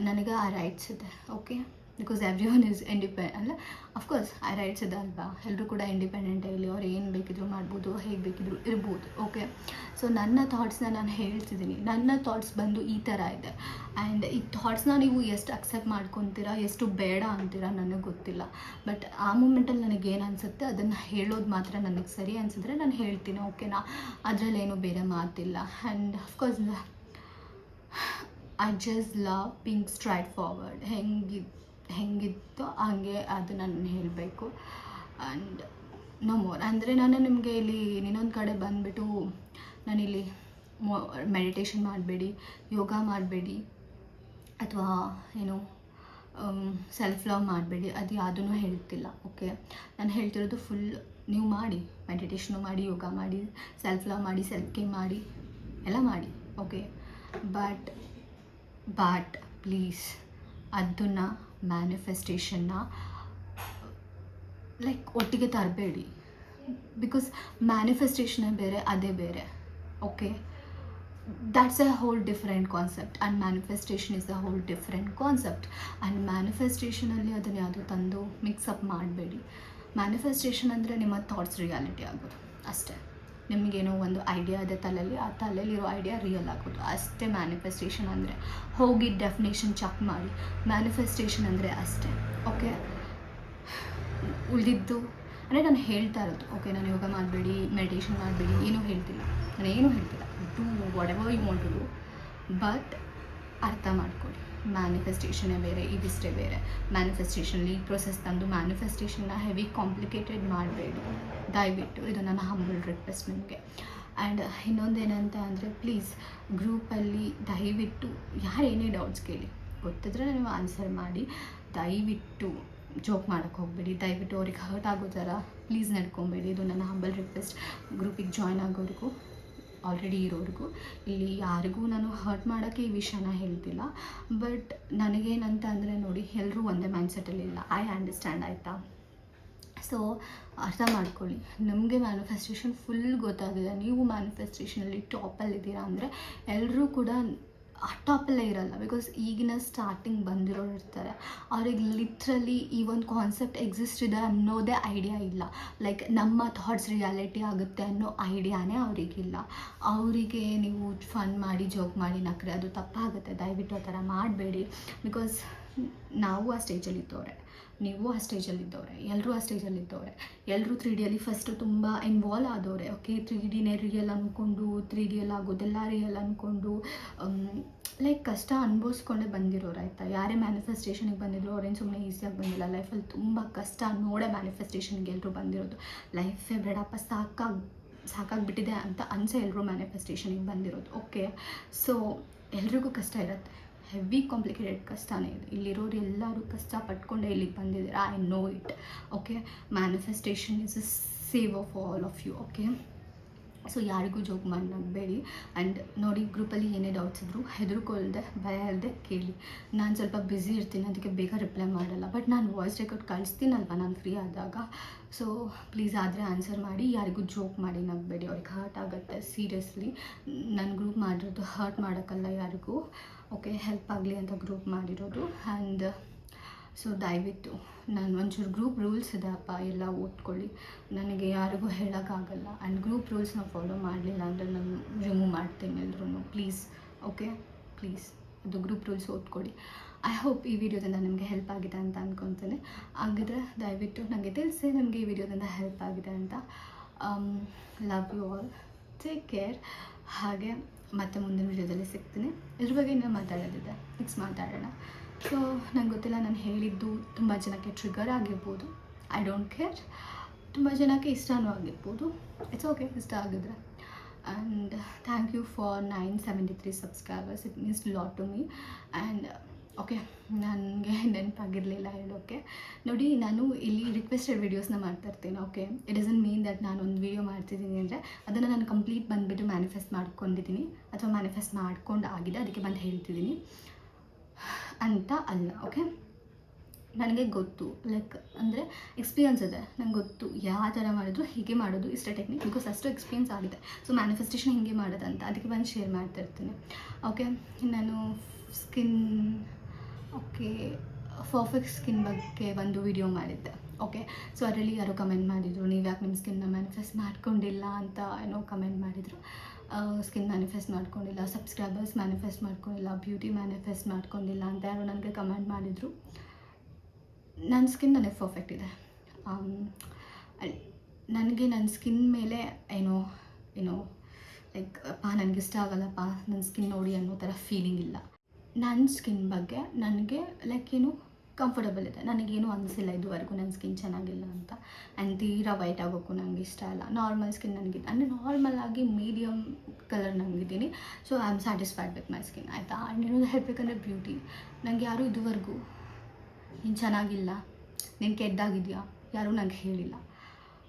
ನನಗೆ ಆ ರೈಟ್ಸ್ ಇದೆ. Okay? Because everyone is independent ಅಲ್ಲ? ಅಫ್ಕೋರ್ಸ್ ಆ ರೈಟ್ಸ್ ಇದೆ ಅಲ್ವಾ ಎಲ್ಲರೂ ಕೂಡ ಇಂಡಿಪೆಂಡೆಂಟ್ ಆಗಲಿ, ಅವ್ರು ಏನು ಬೇಕಿದ್ರು ಮಾಡ್ಬೋದು, ಹೇಗೆ ಬೇಕಿದ್ರು ಇರ್ಬೋದು ಓಕೆ ಸೊ ನನ್ನ ಥಾಟ್ಸ್ನ ನಾನು ಹೇಳ್ತಿದ್ದೀನಿ. ನನ್ನ ಥಾಟ್ಸ್ ಬಂದು ಈ ಥರ ಇದೆ. ಆ್ಯಂಡ್ ಈ ಥಾಟ್ಸ್ನ ನೀವು ಎಷ್ಟು ಅಕ್ಸೆಪ್ಟ್ ಮಾಡ್ಕೊತೀರಾ, ಎಷ್ಟು ಬೇಡ ಅಂತೀರಾ ನನಗೆ ಗೊತ್ತಿಲ್ಲ. ಬಟ್ ಆ ಮೂಮೆಂಟಲ್ಲಿ ನನಗೆ ಏನು ಅನಿಸುತ್ತೆ, ಅದನ್ನು ಹೇಳೋದು ಮಾತ್ರ ನನಗೆ ಸರಿ ಅನಿಸಿದ್ರೆ ನಾನು ಹೇಳ್ತೀನಿ ಓಕೆನಾ ಅದರಲ್ಲೇನು ಬೇರೆ ಮಾತಿಲ್ಲ. And of course I just love pink straight forward ಹೆಂಗಿ ಹೆಂಗಿತ್ತು ಹಂಗೆ ಅದು ನಾನು ಹೇಳಬೇಕು. ಆ್ಯಂಡ್ ನೋ ಮೋರ್ ಅಂದರೆ ನಾನು ನಿಮಗೆ ಇಲ್ಲಿ ಇನ್ನೊಂದು ಕಡೆ ಬಂದುಬಿಟ್ಟು ನಾನಿಲ್ಲಿ ಮೊ ಮೆಡಿಟೇಷನ್ ಮಾಡಬೇಡಿ, ಯೋಗ ಮಾಡಬೇಡಿ, ಅಥವಾ ಏನು ಸೆಲ್ಫ್ ಲವ್ ಮಾಡಬೇಡಿ, ಅದು ಯಾವುದೂ ಹೇಳ್ತಿಲ್ಲ ಓಕೆ ನಾನು ಹೇಳ್ತಿರೋದು ಫುಲ್ ನೀವು ಮಾಡಿ ಮೆಡಿಟೇಷನು ಮಾಡಿ, ಯೋಗ ಮಾಡಿ ಸೆಲ್ಫ್ ಲವ್ ಮಾಡಿ ಸೆಲ್ಫ್ ಕೇರ್ ಮಾಡಿ, ಎಲ್ಲ ಮಾಡಿ ಓಕೆ ಬಟ್ ಬಟ್ ಪ್ಲೀಸ್ ಅದನ್ನು ಮ್ಯಾನಿಫೆಸ್ಟೇಷನ್ನ ಲೈಕ್ ಒಟ್ಟಿಗೆ ತರಬೇಡಿ. ಬಿಕಾಸ್ ಮ್ಯಾನಿಫೆಸ್ಟೇಷನೇ ಬೇರೆ, ಅದೇ ಬೇರೆ. Okay that's a whole different concept and manifestation is a whole different concept and ಮ್ಯಾನಿಫೆಸ್ಟೇಷನಲ್ಲಿ ಅದನ್ನು ಯಾವುದೋ ತಂದು ಮಿಕ್ಸಪ್ ಮಾಡಬೇಡಿ. ಮ್ಯಾನಿಫೆಸ್ಟೇಷನ್ ಅಂದರೆ ನಿಮ್ಮ ಥಾಟ್ಸ್ ರಿಯಾಲಿಟಿ ಆಗೋದು. ಅಷ್ಟೇ. ನಿಮಗೇನೋ ಒಂದು ಐಡಿಯಾ ಇದೆ ತಲೆಯಲ್ಲಿ ಆ ತಲೆಯಲ್ಲಿರೋ ಐಡಿಯಾ ರಿಯಲ್ ಆಗೋದು. ಅಷ್ಟೇ ಮ್ಯಾನಿಫೆಸ್ಟೇಷನ್ ಅಂದರೆ ಹೋಗಿ ಡೆಫಿನೇಷನ್ ಚೆಕ್ ಮಾಡಿ. ಮ್ಯಾನಿಫೆಸ್ಟೇಷನ್ ಅಂದರೆ ಅಷ್ಟೇ ಓಕೆ ಉಳಿದಿದ್ದು, ಅಂದರೆ ನಾನು ಹೇಳ್ತಾ ಇರೋದು ಓಕೆ ನಾನು ಯೋಗ ಮಾಡಬೇಡಿ ಮೆಡಿಟೇಷನ್ ಮಾಡಬೇಡಿ, ಏನೂ ಹೇಳ್ತಿಲ್ಲ. ನಾನು ಏನೂ ಹೇಳ್ತಿಲ್ಲ. Do whatever you want to do but ಅರ್ಥ ಮಾಡ್ಕೊಳ್ಳಿ. ಮ್ಯಾನಿಫೆಸ್ಟೇಷನೇ ಬೇರೆ ಇದಿಷ್ಟೇ ಬೇರೆ. ಮ್ಯಾನಿಫೆಸ್ಟೇಷನ್ ಈ ಪ್ರೊಸೆಸ್ ತಂದು ಮ್ಯಾನಿಫೆಸ್ಟೇಷನ್ನ ಹೆವಿ ಕಾಂಪ್ಲಿಕೇಟೆಡ್ ಮಾಡಬೇಡಿ. ದಯವಿಟ್ಟು, ಇದು ನನ್ನ ಹಂಬಲ್ ರಿಕ್ವೆಸ್ಟ್ ನಿಮಗೆ. ಆ್ಯಂಡ್ ಇನ್ನೊಂದೇನಂತ ಅಂದರೆ ಪ್ಲೀಸ್ ಗ್ರೂಪಲ್ಲಿ ದಯವಿಟ್ಟು, ಯಾರು ಏನೇ ಡೌಟ್ಸ್ ಕೇಳಿ, ಗೊತ್ತಿದ್ರೆ ನೀವು ಆನ್ಸರ್ ಮಾಡಿ. ದಯವಿಟ್ಟು ಜೋಕ್ ಮಾಡೋಕ್ಕೆ ಹೋಗಬೇಡಿ. ದಯವಿಟ್ಟು ಅವ್ರಿಗೆ ಹರ್ಟ್ ಆಗೋ ಥರ ಪ್ಲೀಸ್ ನಡ್ಕೊಬೇಡಿ. ಇದು ನನ್ನ ಹಂಬಲ್ ರಿಕ್ವೆಸ್ಟ್ ಗ್ರೂಪಿಗೆ ಜಾಯ್ನ್ ಆಗೋರಿಗೂ ಆಲ್ರೆಡಿ ಇರೋರಿಗೂ. ಇಲ್ಲಿ ಯಾರಿಗೂ ನಾನು ಹರ್ಟ್ ಮಾಡೋಕ್ಕೆ ಈ ವಿಷಯನ ಹೇಳ್ತಿಲ್ಲ. ಬಟ್ ನನಗೇನಂತ ಅಂದರೆ ನೋಡಿ ಎಲ್ಲರೂ ಒಂದೇ ಮೈಂಡ್ಸೆಟ್ಟಲ್ಲಿ ಇಲ್ಲ. ಐ ಅಂಡರ್ಸ್ಟ್ಯಾಂಡ್ ಆಯಿತಾ? ಸೊ ಅರ್ಥ ಮಾಡ್ಕೊಳ್ಳಿ. ನಮಗೆ ಮ್ಯಾನಿಫೆಸ್ಟೇಷನ್ ಫುಲ್ ಗೊತ್ತಾಗಿದೆ. ನೀವು ಮ್ಯಾನಿಫೆಸ್ಟೇಷನಲ್ಲಿ ಟಾಪಲ್ಲಿದ್ದೀರಾ ಅಂದರೆ ಎಲ್ಲರೂ ಕೂಡ ಆ ಟಾಪಲ್ಲೇ ಇರಲ್ಲ ಬಿಕಾಸ್ ಈಗಿನ ಸ್ಟಾರ್ಟಿಂಗ್ ಬಂದಿರೋರು ಇರ್ತಾರೆ. ಅವ್ರಿಗೆ ಲಿಟ್ರಲಿ ಈ ಒಂದು ಕಾನ್ಸೆಪ್ಟ್ ಎಕ್ಸಿಸ್ಟ್ ಇದೆ ಅನ್ನೋದೇ ಐಡಿಯಾ ಇಲ್ಲ. ಲೈಕ್ ನಮ್ಮ ಥಾಟ್ಸ್ ರಿಯಾಲಿಟಿ ಆಗುತ್ತೆ ಅನ್ನೋ ಐಡಿಯಾನೇ ಅವರಿಗಿಲ್ಲ ಅವರಿಗೆ ನೀವು ಫನ್ ಮಾಡಿ ಜೋಕ್ ಮಾಡಿ ನಕ್ರೆ, ಅದು ತಪ್ಪಾಗುತ್ತೆ. ದಯವಿಟ್ಟು ಆ ಥರ ಮಾಡಬೇಡಿ. ಬಿಕಾಸ್ ನಾವು ಆ ಸ್ಟೇಜಲ್ಲಿ ಇದ್ದವ್ರೆ. ನೀವು ಆ ಸ್ಟೇಜಲ್ಲಿದ್ದವ್ರೆ ಎಲ್ಲರೂ ಆ ಸ್ಟೇಜಲ್ಲಿದ್ದವ್ರೆ ಎಲ್ಲರೂ ತ್ರೀ ಡಿಯಲ್ಲಿ ಫಸ್ಟು ತುಂಬ ಇನ್ವಾಲ್ವ್ ಆದವ್ರೆ ಓಕೆ ತ್ರೀ ಡಿನೇ ರಿಯಲ್ ಅಂದ್ಕೊಂಡು ತ್ರೀ ಡಿಯಲ್ಲಿ ಆಗೋದೆಲ್ಲ ರಿಯಲ್ ಅಂದ್ಕೊಂಡು ಲೈಕ್ ಕಷ್ಟ ಅನುಭವಿಸ್ಕೊಂಡೇ ಬಂದಿರೋರು ಆಯಿತಾ? ಯಾರೇ ಮ್ಯಾನಿಫೆಸ್ಟೇಷನಿಗೆ ಬಂದಿದ್ರು, ಅವ್ರೇನು ಸುಮ್ಮನೆ ಈಸಿಯಾಗಿ ಬಂದಿಲ್ಲ. ಲೈಫಲ್ಲಿ ತುಂಬ ಕಷ್ಟ ನೋಡೇ ಮ್ಯಾನಿಫೆಸ್ಟೇಷನ್ಗೆ ಎಲ್ಲರೂ ಬಂದಿರೋದು. ಲೈಫೇ ಬೇಡಪ್ಪ, ಸಾಕಾಗಿ, ಸಾಕಾಗಿಬಿಟ್ಟಿದೆ ಅಂತ ಅನ್ಸೆ ಎಲ್ಲರೂ ಮ್ಯಾನಿಫೆಸ್ಟೇಷನಿಗೆ ಬಂದಿರೋದು ಓಕೆ ಸೊ ಎಲ್ರಿಗೂ ಕಷ್ಟ ಇರುತ್ತೆ. ಹೆವಿ ಕಾಂಪ್ಲಿಕೇಟೆಡ್ ಕಷ್ಟನೇ ಇದೆ. ಇಲ್ಲಿರೋರು ಎಲ್ಲರೂ ಕಷ್ಟ ಪಟ್ಕೊಂಡೇ ಇಲ್ಲಿಗೆ ಬಂದಿದ್ದೀರಾ. I know it okay manifestation is a save of all of you okay so ಯಾರಿಗೂ ಜೋಕ್ ಮಾಡಬೇಡಿ ಆ್ಯಂಡ್ ನೋಡಿ ಗ್ರೂಪಲ್ಲಿ ಏನೇ ಡೌಟ್ಸ್ ಇದ್ರು ಹೆದರ್ಕೊಳ್ದೆ ಭಯ ಇಲ್ಲದೆ ಕೇಳಿ. ನಾನು ಸ್ವಲ್ಪ ಬ್ಯುಸಿ ಇರ್ತೀನಿ, ಅದಕ್ಕೆ ಬೇಗ ರಿಪ್ಲೈ ಮಾಡಲ್ಲ. ಬಟ್ ನಾನು ವಾಯ್ಸ್ ರೆಕಾರ್ಡ್ ಕಳಿಸ್ತೀನಲ್ವ? ನಾನು ಫ್ರೀ ಆದಾಗ. ಸೊ ಪ್ಲೀಸ್ ಆದರೆ ಆನ್ಸರ್ ಮಾಡಿ. ಯಾರಿಗೂ ಜೋಕ್ ಮಾಡಿ ನಗಬೇಡಿ ಅವ್ರಿಗೆ ಹರ್ಟ್ ಆಗುತ್ತೆ. ಸೀರಿಯಸ್ಲಿ ನನ್ನ ಗ್ರೂಪ್ ಮಾಡಿರೋದು ಹರ್ಟ್ ಮಾಡೋಕ್ಕಲ್ಲ ಯಾರಿಗೂ. ಓಕೆ ಹೆಲ್ಪ್ ಆಗಲಿ ಅಂತ ಗ್ರೂಪ್ ಮಾಡಿರೋದು. ಆ್ಯಂಡ್ ಸೊ ದಯವಿಟ್ಟು ನಾನು ಒಂಚೂರು ಗ್ರೂಪ್ ರೂಲ್ಸ್ ಇದೆ ಅಪ್ಪ ಎಲ್ಲ ಓದ್ಕೊಳ್ಳಿ ನನಗೆ ಯಾರಿಗೂ ಹೇಳೋಕ್ಕಾಗಲ್ಲ. ಆ್ಯಂಡ್ ಗ್ರೂಪ್ ರೂಲ್ಸ್ನ ಫಾಲೋ ಮಾಡಲಿಲ್ಲ ಅಂದರೆ ನಾನು ರಿಮೂವ್ ಮಾಡ್ತೀನಿ ಎಲ್ಲರೂ ಪ್ಲೀಸ್ ಓಕೆ ಪ್ಲೀಸ್ ಅದು ಗ್ರೂಪ್ ರೂಲ್ಸ್ ಓದ್ಕೊಳ್ಳಿ ಐ ಹೋಪ್ ಈ ವಿಡಿಯೋದಿಂದ ನಿಮಗೆ ಹೆಲ್ಪ್ ಆಗಿದೆ ಅಂತ ಅಂದ್ಕೊತೇನೆ ಹಾಗಿದ್ರೆ ದಯವಿಟ್ಟು ನನಗೆ ತಿಳಿಸಿ ನಿಮಗೆ ಈ ವಿಡಿಯೋದಿಂದ ಹೆಲ್ಪ್ ಆಗಿದೆ ಅಂತ. Love you all take care ಹಾಗೆ ಮತ್ತೆ ಮುಂದಿನ ವಿಡಿಯೋದಲ್ಲಿ ಸಿಗ್ತೀನಿ. ಇದ್ರ ಬಗ್ಗೆ ಇನ್ನೂ ಮಾತಾಡೋದಿದೆ. ನೆಕ್ಸ್ಟ್ ಮಾತಾಡೋಣ. ಸೊ ನಂಗೆ ಗೊತ್ತಿಲ್ಲ, ನಾನು ಹೇಳಿದ್ದು ತುಂಬ ಜನಕ್ಕೆ ಟ್ರಿಗರ್ ಆಗಿರ್ಬೋದು. ಐ ಡೋಂಟ್ ಕೇರ್ ತುಂಬ ಜನಕ್ಕೆ ಇಷ್ಟನೂ ಆಗಿರ್ಬೋದು. ಇಟ್ಸ್ ಓಕೆ ಇಷ್ಟ ಆಗಿದ್ರೆ. And thank you for nine seventy three subscribers it means lot to me and okay, ನನಗೆ ನೆನಪಾಗಿರಲಿಲ್ಲ ಹೇಳೋಕ್ಕೆ ನೋಡಿ, ನಾನು ಇಲ್ಲಿ ರಿಕ್ವೆಸ್ಟೆಡ್ ವೀಡಿಯೋಸ್ನ ಮಾಡ್ತಾ ಇರ್ತೀನಿ okay? It doesn't mean that ನಾನು ಒಂದು ವೀಡಿಯೋ ಮಾಡ್ತಿದ್ದೀನಿ ಅಂದರೆ ಅದನ್ನು ನಾನು ಕಂಪ್ಲೀಟ್ ಬಂದುಬಿಟ್ಟು ಮ್ಯಾನಿಫೆಸ್ಟ್ ಮಾಡ್ಕೊಂಡಿದ್ದೀನಿ, ಅಥವಾ ಮ್ಯಾನಿಫೆಸ್ಟ್ ಮಾಡ್ಕೊಂಡು ಆಗಿದೆ, ಅದಕ್ಕೆ ಬಂದು ಹೇಳ್ತಿದ್ದೀನಿ. ಅಂತ ಅಲ್ಲ, ಓಕೆ? ನನಗೆ ಗೊತ್ತು ಲೈಕ್ ಅಂದರೆ ಎಕ್ಸ್ಪೀರಿಯನ್ಸ್ ಇದೆ. ನಂಗೆ ಗೊತ್ತು ಯಾವ ಥರ ಮಾಡಿದ್ರು, ಹೀಗೆ ಮಾಡೋದು, ಇಷ್ಟೇ ಟೆಕ್ನಿಕ್ ಬಿಕಾಸ್ ಅಷ್ಟು ಎಕ್ಸ್ಪೀರಿಯನ್ಸ್ ಆಗಿದೆ. ಸೊ ಮ್ಯಾನಿಫೆಸ್ಟೇಷನ್ ಹಿಂಗೆ ಮಾಡೋದಂತ ಅದಕ್ಕೆ ಬಂದು ಶೇರ್ ಮಾಡ್ತಾ ಇರ್ತೀನಿ ಓಕೆ, ನಾನು ಸ್ಕಿನ್ ಓಕೆ ಪರ್ಫೆಕ್ಟ್ ಸ್ಕಿನ್ ಬಗ್ಗೆ ಒಂದು ವಿಡಿಯೋ ಮಾಡಿದ್ದೆ. ಓಕೆ ಸೊ ಅದರಲ್ಲಿ ಯಾರೋ ಕಮೆಂಟ್ ಮಾಡಿದರು, ನೀವು ಯಾಕೆ ನಿಮ್ಮ ಸ್ಕಿನ್ನ ಮ್ಯಾನಿಫೆಸ್ಟ್ ಮಾಡ್ಕೊಂಡಿಲ್ಲ ಅಂತ ಏನೋ ಕಮೆಂಟ್ ಮಾಡಿದರು. ಸ್ಕಿನ್ ಮ್ಯಾನಿಫೆಸ್ಟ್ ಮಾಡ್ಕೊಂಡಿಲ್ಲ ಸಬ್ಸ್ಕ್ರೈಬರ್ಸ್ ಮ್ಯಾನಿಫೆಸ್ಟ್ ಮಾಡ್ಕೊಂಡಿಲ್ಲ ಬ್ಯೂಟಿ ಮ್ಯಾನಿಫೆಸ್ಟ್ ಮಾಡ್ಕೊಂಡಿಲ್ಲ ಅಂತ ಯಾರೋ ನನಗೆ ಕಮೆಂಟ್ ಮಾಡಿದರು. ನನ್ನ ಸ್ಕಿನ್ ನನಗೆ ಪರ್ಫೆಕ್ಟ್ ಇದೆ. ನನಗೆ ನನ್ನ ಸ್ಕಿನ್ ಮೇಲೆ ಏನೋ ಏನೋ ಲೈಕ್ ಪಾ ನನಗಿಷ್ಟ ಆಗಲ್ಲಪ್ಪ ನನ್ನ ಸ್ಕಿನ್ ನೋಡಿ ಅನ್ನೋ ಥರ ಫೀಲಿಂಗ್ ಇಲ್ಲ. ನನ್ನ ಸ್ಕಿನ್ ಬಗ್ಗೆ ನನಗೆ ಲೈಕ್ ಏನು ಕಂಫರ್ಟಬಲ್ ಇದೆ. ನನಗೇನು ಅನಿಸಿಲ್ಲ ಇದುವರೆಗೂ ನನ್ನ ಸ್ಕಿನ್ ಚೆನ್ನಾಗಿಲ್ಲ ಅಂತ. ಆ್ಯಂಡ್ ತೀರಾ ವೈಟ್ ಆಗೋಕ್ಕೂ ನನಗೆ ಇಷ್ಟ ಇಲ್ಲ. ನಾರ್ಮಲ್ ಸ್ಕಿನ್ ನನಗಿದೆ. ಅಂದರೆ ನಾರ್ಮಲ್ ಆಗಿ medium colour ನನಗಿದ್ದೀನಿ so I am satisfied with my skin ಆಯಿತಾ? ಆ್ಯಂಡ್ ಇನ್ನೊಂದು ಹೇಳಬೇಕಂದ್ರೆ ಬ್ಯೂಟಿ ನನಗೆ ಯಾರೂ ಇದುವರೆಗೂ, ನೀನು ಚೆನ್ನಾಗಿಲ್ಲ, ನೀನು ಕೆದ್ದಾಗಿದೆಯಾ ಯಾರೂ ನಂಗೆ ಹೇಳಿಲ್ಲ.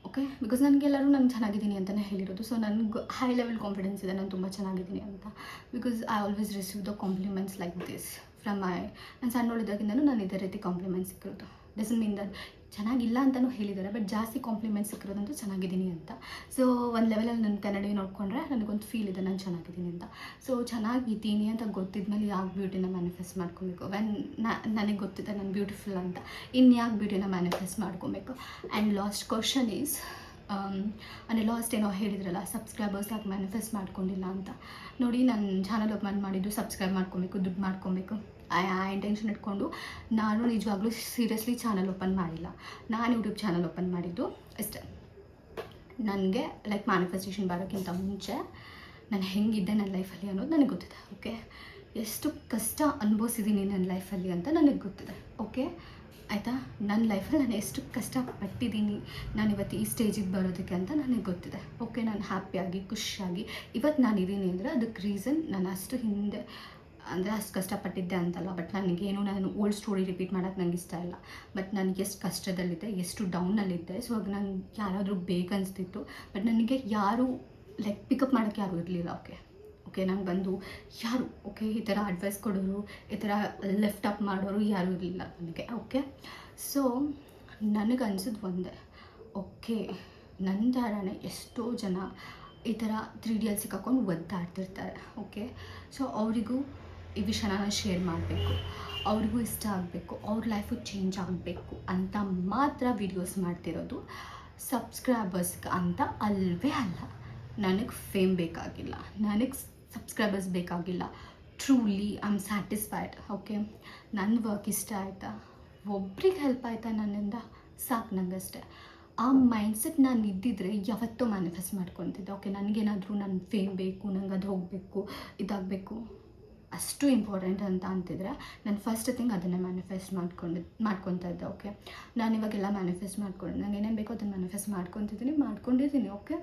ಓಕೆ ಬಿಕಾಸ್ ನನಗೆಲ್ಲರೂ ನಾನು ಚೆನ್ನಾಗಿದ್ದೀನಿ ಅಂತಲೇ ಹೇಳಿರೋದು. ಸೊ ನನಗೆ ಹೈ ಲೆವೆಲ್ ಕಾನ್ಫಿಡೆನ್ಸ್ ಇದೆ, ನಾನು ತುಂಬ ಚೆನ್ನಾಗಿದ್ದೀನಿ ಅಂತ. Because I always receive the compliments like this from my ನಾನು ಸಣ್ಣೊಳಿದಾಗಿಂದನೂ ನಾನು ಇದೇ ರೀತಿ ಕಾಂಪ್ಲಿಮೆಂಟ್ಸ್ ಸಿಕ್ಕಿರೋದು. ಡಸನ್ ಮೀನ್ ದಟ್ ಚೆನ್ನಾಗಿಲ್ಲ ಅಂತಲೂ ಹೇಳಿದ್ದಾರೆ ಬಟ್ ಜಾಸ್ತಿ ಕಾಂಪ್ಲಿಮೆಂಟ್ಸ್ ಸಿಕ್ಕಿರೋದಂತೂ ಚೆನ್ನಾಗಿದ್ದೀನಿ ಅಂತ. ಸೊ ಒಂದು ಲೆವೆಲಲ್ಲಿ ನನ್ನ ಕನ್ನಡ ನೋಡಿಕೊಂಡ್ರೆ ನನಗೊಂದು ಫೀಲ್ ಇದೆ, ನಾನು ಚೆನ್ನಾಗಿದ್ದೀನಿ ಅಂತ. ಸೊ ಚೆನ್ನಾಗಿದ್ದೀನಿ ಅಂತ ಗೊತ್ತಿದ್ಮೇಲೆ ಯಾಕೆ ಬ್ಯೂಟಿನ ಮ್ಯಾನಿಫೆಸ್ಟ್ ಮಾಡ್ಕೊಬೇಕು? ವೆನ್ ನನಗೆ ಗೊತ್ತಿದೆ ನಾನು ಬ್ಯೂಟಿಫುಲ್ ಅಂತ. ಇನ್ನು ಬ್ಯೂಟಿನ ಮ್ಯಾನಿಫೆಸ್ಟ್ ಮಾಡ್ಕೊಬೇಕು? ಆ್ಯಂಡ್ ಲಾಸ್ಟ್ ಕ್ವಶನ್ ಈಸ್ ಅಂದರೆ ಲಾಸ್ಟ್ ಏನೋ ಹೇಳಿದ್ರಲ್ಲ ಸಬ್ಸ್ಕ್ರೈಬರ್ಸ್ ಯಾಕೆ ಮ್ಯಾನಿಫೆಸ್ಟ್ ಮಾಡ್ಕೊಂಡಿಲ್ಲ ಅಂತ. ನೋಡಿ, ನಾನು ಚಾನಲ್ ಓಪನ್ ಮಾಡಿದ್ದು ಸಬ್ಸ್ಕ್ರೈಬ್ ಮಾಡ್ಕೊಬೇಕು, ದುಡ್ಡು ಮಾಡ್ಕೊಬೇಕು. ಆ ಇಂಟೆನ್ಷನ್ ಇಟ್ಕೊಂಡು ನಾನು ನಿಜವಾಗ್ಲೂ ಸೀರಿಯಸ್ಲಿ ಚಾನಲ್ ಓಪನ್ ಮಾಡಿಲ್ಲ. ನಾನು ಯೂಟ್ಯೂಬ್ ಚಾನಲ್ ಓಪನ್ ಮಾಡಿದ್ದು ಇಷ್ಟೇ ನನಗೆ ಲೈಕ್ ಮ್ಯಾನಿಫೆಸ್ಟೇಷನ್ ಬರೋಕ್ಕಿಂತ ಮುಂಚೆ ನಾನು ಹೆಂಗಿದ್ದೆ ನನ್ನ ಲೈಫಲ್ಲಿ ಅನ್ನೋದು ನನಗೆ ಗೊತ್ತಿದೆ ಓಕೆ ಎಷ್ಟು ಕಷ್ಟ ಅನುಭವಿಸಿದ್ದೀನಿ ನನ್ನ ಲೈಫಲ್ಲಿ ಅಂತ ನನಗೆ ಗೊತ್ತಿದೆ ಓಕೆ ಆಯಿತಾ? ನನ್ನ ಲೈಫಲ್ಲಿ ನಾನು ಎಷ್ಟು ಕಷ್ಟಪಟ್ಟಿದ್ದೀನಿ ನಾನು ಇವತ್ತು ಈ ಸ್ಟೇಜಿಗೆ ಬರೋದಕ್ಕೆ ಅಂತ ನನಗೆ ಗೊತ್ತಿದೆ ಓಕೆ ನಾನು ಹ್ಯಾಪಿಯಾಗಿ ಖುಷಿಯಾಗಿ ಇವತ್ತು ನಾನು ಇದ್ದೀನಿ ಅಂದರೆ ಅದಕ್ಕೆ ರೀಸನ್ ನಾನು ಅಷ್ಟು ಹಿಂದೆ ಅಂದರೆ ಅಷ್ಟು ಕಷ್ಟಪಟ್ಟಿದ್ದೆ ಅಂತಲ್ಲ ಬಟ್ ನನಗೇನು ನಾನು ಓಲ್ಡ್ ಸ್ಟೋರಿ ರಿಪೀಟ್ ಮಾಡೋಕ್ಕೆ ನನಗೆ ಇಷ್ಟ ಇಲ್ಲ. ಬಟ್ ನನಗೆ ಎಷ್ಟು ಕಷ್ಟದಲ್ಲಿದ್ದೆ, ಎಷ್ಟು ಡೌನಲ್ಲಿದ್ದೆ ಸೊ ಆಗ ನಂಗೆ ಯಾರಾದರೂ ಬೇಕನ್ನಿಸ್ತಿತ್ತು ಬಟ್ ನನಗೆ ಯಾರು ಲೈಕ್ ಪಿಕಪ್ ಮಾಡೋಕ್ಕೆ ಯಾರೂ ಇರಲಿಲ್ಲ ಓಕೆ ಓಕೆ ನಂಗೆ ಬಂದು ಯಾರು ಓಕೆ ಈ ಥರ ಅಡ್ವೈಸ್ ಕೊಡೋರು, ಈ ಥರ ಲೆಫ್ಟ್ ಅಪ್ ಮಾಡೋರು ಯಾರೂ ಇರಲಿಲ್ಲ ನನಗೆ ಓಕೆ ಸೊ ನನಗೆ ಅನ್ಸಿದ್ದು ಒಂದೇ ಓಕೆ ನನ್ನ ಥರನೇ ಎಷ್ಟೋ ಜನ ಈ ಥರ ತ್ರೀ ಡಿ ಎಲ್ ಸಿಕ್ಕಾಕೊಂಡು ಒದ್ದಾಡ್ತಿರ್ತಾರೆ ಓಕೆ ಸೊ ಅವರಿಗೂ ಈ ವಿಷಯನ ಶೇರ್ ಮಾಡಬೇಕು. ಅವ್ರಿಗೂ ಇಷ್ಟ ಆಗಬೇಕು, ಅವ್ರ ಲೈಫು ಚೇಂಜ್ ಆಗಬೇಕು ಅಂತ ಮಾತ್ರ ವೀಡಿಯೋಸ್ ಮಾಡ್ತಿರೋದು ಸಬ್ಸ್ಕ್ರೈಬರ್ಸ್ಗೆ ಅಂತ ಅಲ್ವೇ ಅಲ್ಲ. ನನಗೆ ಫೇಮ್ ಬೇಕಾಗಿಲ್ಲ. ನನಗೆ ಸಬ್ಸ್ಕ್ರೈಬರ್ಸ್ ಬೇಕಾಗಿಲ್ಲ. Truly I am satisfied okay ನನ್ನ ವರ್ಕ್ ಇಷ್ಟ ಆಯಿತಾ? ಒಬ್ರಿಗೆ ಹೆಲ್ಪ್ ಆಯಿತಾ ನನ್ನಿಂದ? ಸಾಕು ನನಗಷ್ಟೇ ಆ ಮೈಂಡ್ಸೆಟ್ ನಾನು ಇದ್ದಿದ್ರೆ ಯಾವತ್ತೂ ಮ್ಯಾನಿಫೆಸ್ಟ್ ಮಾಡ್ಕೊತಿದ್ದೆ ಓಕೆ ನನಗೇನಾದರೂ ನನ್ನ ಫೇಮ್ ಬೇಕು ನಂಗೆ ಅದು ಹೋಗಬೇಕು, ಇದಾಗಬೇಕು. ಅಷ್ಟು ಇಂಪಾರ್ಟೆಂಟ್ ಅಂತ ಅಂತಿದ್ರೆ ನಾನು ಫಸ್ಟ್ ಥಿಂಗ್ ಅದನ್ನು ಮ್ಯಾನಿಫೆಸ್ಟ್ ಮಾಡ್ಕೊಂಡು ಮಾಡ್ಕೊತಾ ಇದ್ದೆ ಓಕೆ ನಾನು ಇವಾಗೆಲ್ಲ ಮ್ಯಾನಿಫೆಸ್ಟ್ ಮಾಡ್ಕೊಂಡು ನಂಗೆ ಏನೇನು ಬೇಕೋ ಅದನ್ನು ಮ್ಯಾನಿಫೆಸ್ಟ್ ಮಾಡ್ಕೊತಿದ್ದೀನಿ, ಮಾಡ್ಕೊಂಡಿದ್ದೀನಿ okay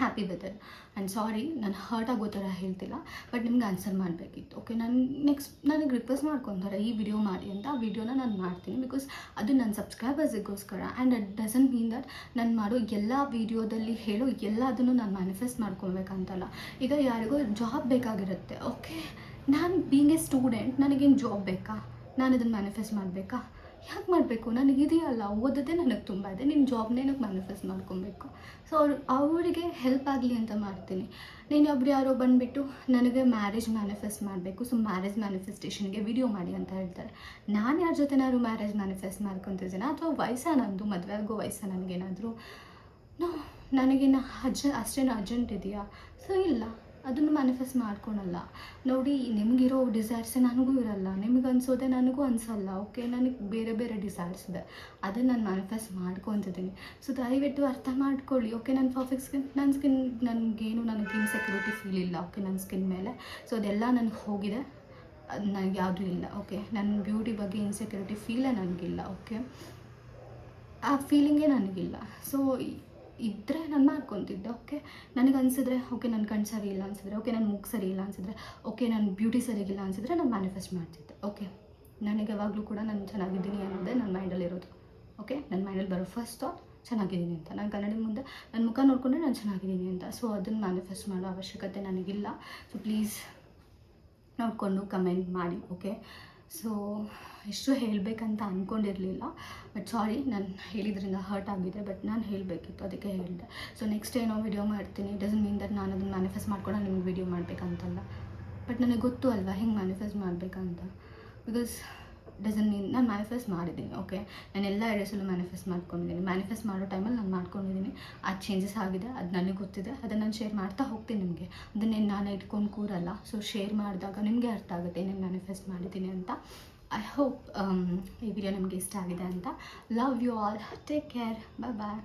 happy with it and sorry ನಾನು ಹರ್ಟ್ ಆಗೋ ಥರ ಹೇಳ್ತಿಲ್ಲ ಬಟ್ ನಿಮ್ಗೆ ಆನ್ಸರ್ ಮಾಡಬೇಕಿತ್ತು. ಓಕೆ ನಾನು ನೆಕ್ಸ್ಟ್ ನನಗೆ ರಿಕ್ವೆಸ್ಟ್ ಮಾಡ್ಕೊತಾರೆ ಈ ವಿಡಿಯೋ ಮಾಡಿ ಅಂತ. ಆ ವಿಡಿಯೋನ ನಾನು ಮಾಡ್ತೀನಿ ಬಿಕಾಸ್ ಅದು ನನ್ನ ಸಬ್ಸ್ಕ್ರೈಬರ್ಸಿಗೋಸ್ಕರ and it doesn't mean that ನಾನು ಮಾಡೋ ಎಲ್ಲ ವಿಡಿಯೋದಲ್ಲಿ ಹೇಳೋ ಎಲ್ಲದನ್ನು ನಾನು ಮ್ಯಾನಿಫೆಸ್ಟ್ ಮಾಡ್ಕೊಬೇಕಂತಲ್ಲ ಈಗ ಯಾರಿಗೋ ಜಾಬ್ ಬೇಕಾಗಿರುತ್ತೆ. ಓಕೆ ನಾನು ಬೀಂಗ್ ಎ ಸ್ಟೂಡೆಂಟ್ ನನಗೇನು ಜಾಬ್ ಬೇಕಾ? ನಾನು ಅದನ್ನು ಮ್ಯಾನಿಫೆಸ್ಟ್ ಮಾಡಬೇಕಾ? ಯಾಕೆ ಮಾಡಬೇಕು? ನನಗೆ ಇದೆಯಲ್ಲ ಓದೋದೇ ನನಗೆ ತುಂಬ ಇದೆ. ನಿಮ್ಮ ಜಾಬ್ನೇ ನನಗೆ ಮ್ಯಾನಿಫೆಸ್ಟ್ ಮಾಡ್ಕೊಬೇಕು? ಸೊ ಅವ್ರು, ಅವರಿಗೆ ಹೆಲ್ಪ್ ಆಗಲಿ ಅಂತ ಮಾಡ್ತೀನಿ. ನೀನು ಒಬ್ರು ಯಾರೋ ಬಂದುಬಿಟ್ಟು ನನಗೆ ಮ್ಯಾರೇಜ್ ಮ್ಯಾನಿಫೆಸ್ಟ್ ಮಾಡಬೇಕು. ಸೊ ಮ್ಯಾರೇಜ್ ಮ್ಯಾನಿಫೆಸ್ಟೇಷನ್ಗೆ ವಿಡಿಯೋ ಮಾಡಿ ಅಂತ ಹೇಳ್ತಾರೆ. ನಾನು ಯಾರ ಜೊತೆನಾದ್ರು ಮ್ಯಾರೇಜ್ ಮ್ಯಾನಿಫೆಸ್ಟ್ ಮಾಡ್ಕೊತಿದ್ದೀನ? ಅಥವಾ ವಯಸ್ಸ ನಂದು? ಆಗೋ ವಯಸ್ಸ ನನಗೇನಾದರೂ? ನೋ ನನಗೇನು ಅರ್ಜ, ಅಷ್ಟೇನು ಅರ್ಜೆಂಟ್ ಇದೆಯಾ? ಸೊ ಇಲ್ಲ. ಅದನ್ನು ಮ್ಯಾನಿಫೆಸ್ಟ್ ಮಾಡ್ಕೊಳಲ್ಲ. ನೋಡಿ, ನಿಮಗಿರೋ ಡಿಸೈರ್ಸೇ ನನಗೂ ಇರಲ್ಲ. ನಿಮ್ಗೆ ಅನಿಸೋದೆ ನನಗೂ ಅನಿಸಲ್ಲ. ಓಕೆ ನನಗೆ ಬೇರೆ ಬೇರೆ ಡಿಸೈರ್ಸ್ ಇದೆ. ಅದನ್ನು ನಾನು ಮ್ಯಾನಿಫೆಸ್ಟ್ ಮಾಡ್ಕೊತಿದ್ದೀನಿ ಸೊ ದಯವಿಟ್ಟು ಅರ್ಥ ಮಾಡ್ಕೊಳ್ಳಿ. ಓಕೆ ನನ್ನ ಪರ್ಫೆಕ್ಟ್ ಸ್ಕಿನ್ ನನ್ನ ಸ್ಕಿನ್ ನನಗೇನು ನನಗೆ ಇನ್ಸೆಕ್ಯೂರಿಟಿ ಫೀಲ್ ಇಲ್ಲ. ಓಕೆ ನನ್ನ ಸ್ಕಿನ್ ಮೇಲೆ. ಸೊ ಅದೆಲ್ಲ ನನಗೆ ಹೋಗಿದೆ. ಅದು ನನಗೆ ಯಾವುದೂ ಇಲ್ಲ. ಓಕೆ ನನ್ನ ಬ್ಯೂಟಿ ಬಗ್ಗೆ ಇನ್ಸೆಕ್ಯೂರಿಟಿ ಫೀಲೇ ನನಗಿಲ್ಲ. ಓಕೆ ಆ ಫೀಲಿಂಗೇ ನನಗಿಲ್ಲ. ಸೊ ಇದ್ದರೆ ನಾನು ಮಾಡ್ಕೊತಿದ್ದೆ ಓಕೆ ನನಗೆ ಅನಿಸಿದ್ರೆ ಓಕೆ ನನ್ನ ಕಣ್ಣು ಸರಿ ಇಲ್ಲ ಅನಿಸಿದ್ರೆ ಓಕೆ ನನ್ನ ಮುಖ ಸರಿ ಇಲ್ಲ ಅನ್ಸಿದ್ರೆ ಓಕೆ ನನ್ನ ಬ್ಯೂಟಿ ಸರಿಗಿಲ್ಲ ಅನ್ಸಿದ್ರೆ ನಾನು ಮ್ಯಾನಿಫೆಸ್ಟ್ ಮಾಡ್ತಿದ್ದೆ ಓಕೆ ನನಗೆ ಯಾವಾಗಲೂ ಕೂಡ ನಾನು ಚೆನ್ನಾಗಿದ್ದೀನಿ ಅನ್ನೋದೇ ನನ್ನ ಮೈಂಡಲ್ಲಿ ಇರೋದು ಓಕೆ ನನ್ನ ಮೈಂಡಲ್ಲಿ ಬರೋ ಫಸ್ಟ್ ಥಾಟ್ ಚೆನ್ನಾಗಿದ್ದೀನಿ ಅಂತ. ನಾನು ಕನ್ನಡಿ ಮುಂದೆ ನನ್ನ ಮುಖ ನೋಡಿಕೊಂಡ್ರೆ ನಾನು ಚೆನ್ನಾಗಿದ್ದೀನಿ ಅಂತ. ಸೊ ಅದನ್ನು ಮ್ಯಾನಿಫೆಸ್ಟ್ ಮಾಡೋ ಅವಶ್ಯಕತೆ ನನಗಿಲ್ಲ. ಸೊ ಪ್ಲೀಸ್ ನೋಡಿಕೊಂಡು ಕಮೆಂಟ್ ಮಾಡಿ ಓಕೆ ಸೊ ಇಷ್ಟು ಹೇಳಬೇಕಂತ ಅಂದ್ಕೊಂಡಿರಲಿಲ್ಲ ಬಟ್ ಸಾರಿ ನಾನು ಹೇಳಿದ್ರಿಂದ ಹರ್ಟ್ ಆಗಿದೆ. ಬಟ್ ನಾನು ಹೇಳಬೇಕಿತ್ತು, ಅದಕ್ಕೆ ಹೇಳಿದೆ. ಸೊ ನೆಕ್ಸ್ಟ್ ಏನೋ ವಿಡಿಯೋ ಮಾಡ್ತೀನಿ. ಡಸನ್ ಮೀನ್ ದಟ್ ನಾನು ಅದನ್ನು ಮ್ಯಾನಿಫೆಸ್ಟ್ ಮಾಡ್ಕೊಂಡು ನಿಮ್ಗೆ ವಿಡಿಯೋ ಮಾಡಬೇಕಂತಲ್ಲ. ಬಟ್ ನನಗೆ ಗೊತ್ತು ಅಲ್ವಾ, ಹೆಂಗೆ ಮ್ಯಾನಿಫೆಸ್ಟ್ ಮಾಡಬೇಕಂತ. ಬಿಕಾಸ್ ಡಸನ್ ಮೀನ್ ನಾನು ಮ್ಯಾನಿಫೆಸ್ಟ್ ಮಾಡಿದ್ದೀನಿ ಓಕೆ ನಾನು ಎಲ್ಲ ಐಡಿಯಾಸಲ್ಲೂ ಮ್ಯಾನಿಫೆಸ್ಟ್ ಮಾಡ್ಕೊಂಡಿದ್ದೀನಿ. ಮ್ಯಾನಿಫೆಸ್ಟ್ ಮಾಡೋ ಟೈಮಲ್ಲಿ ನಾನು ಮಾಡ್ಕೊಂಡಿದ್ದೀನಿ. ಆ ಚೇಂಜಸ್ ಆಗಿದೆ, ಅದು ನನಗೆ ಗೊತ್ತಿದೆ, ಅದನ್ನು ನಾನು ಶೇರ್ ಮಾಡ್ತಾ ಹೋಗ್ತೀನಿ ನಿಮಗೆ. ಅದನ್ನೇನು ನಾನು ಇಟ್ಕೊಂಡು ಕೂರಲ್ಲ. ಸೊ ಶೇರ್ ಮಾಡಿದಾಗ ನಿಮಗೆ ಅರ್ಥ ಆಗುತ್ತೆ ಏನೇನು ಮ್ಯಾನಿಫೆಸ್ಟ್ ಮಾಡಿದ್ದೀನಿ ಅಂತ. ಐ ಹೋಪ್ ಈ ವಿಡಿಯೋ ನಿಮಗೆ ಇಷ್ಟ ಆಗಿದೆ ಅಂತ. Love you all take care bye bye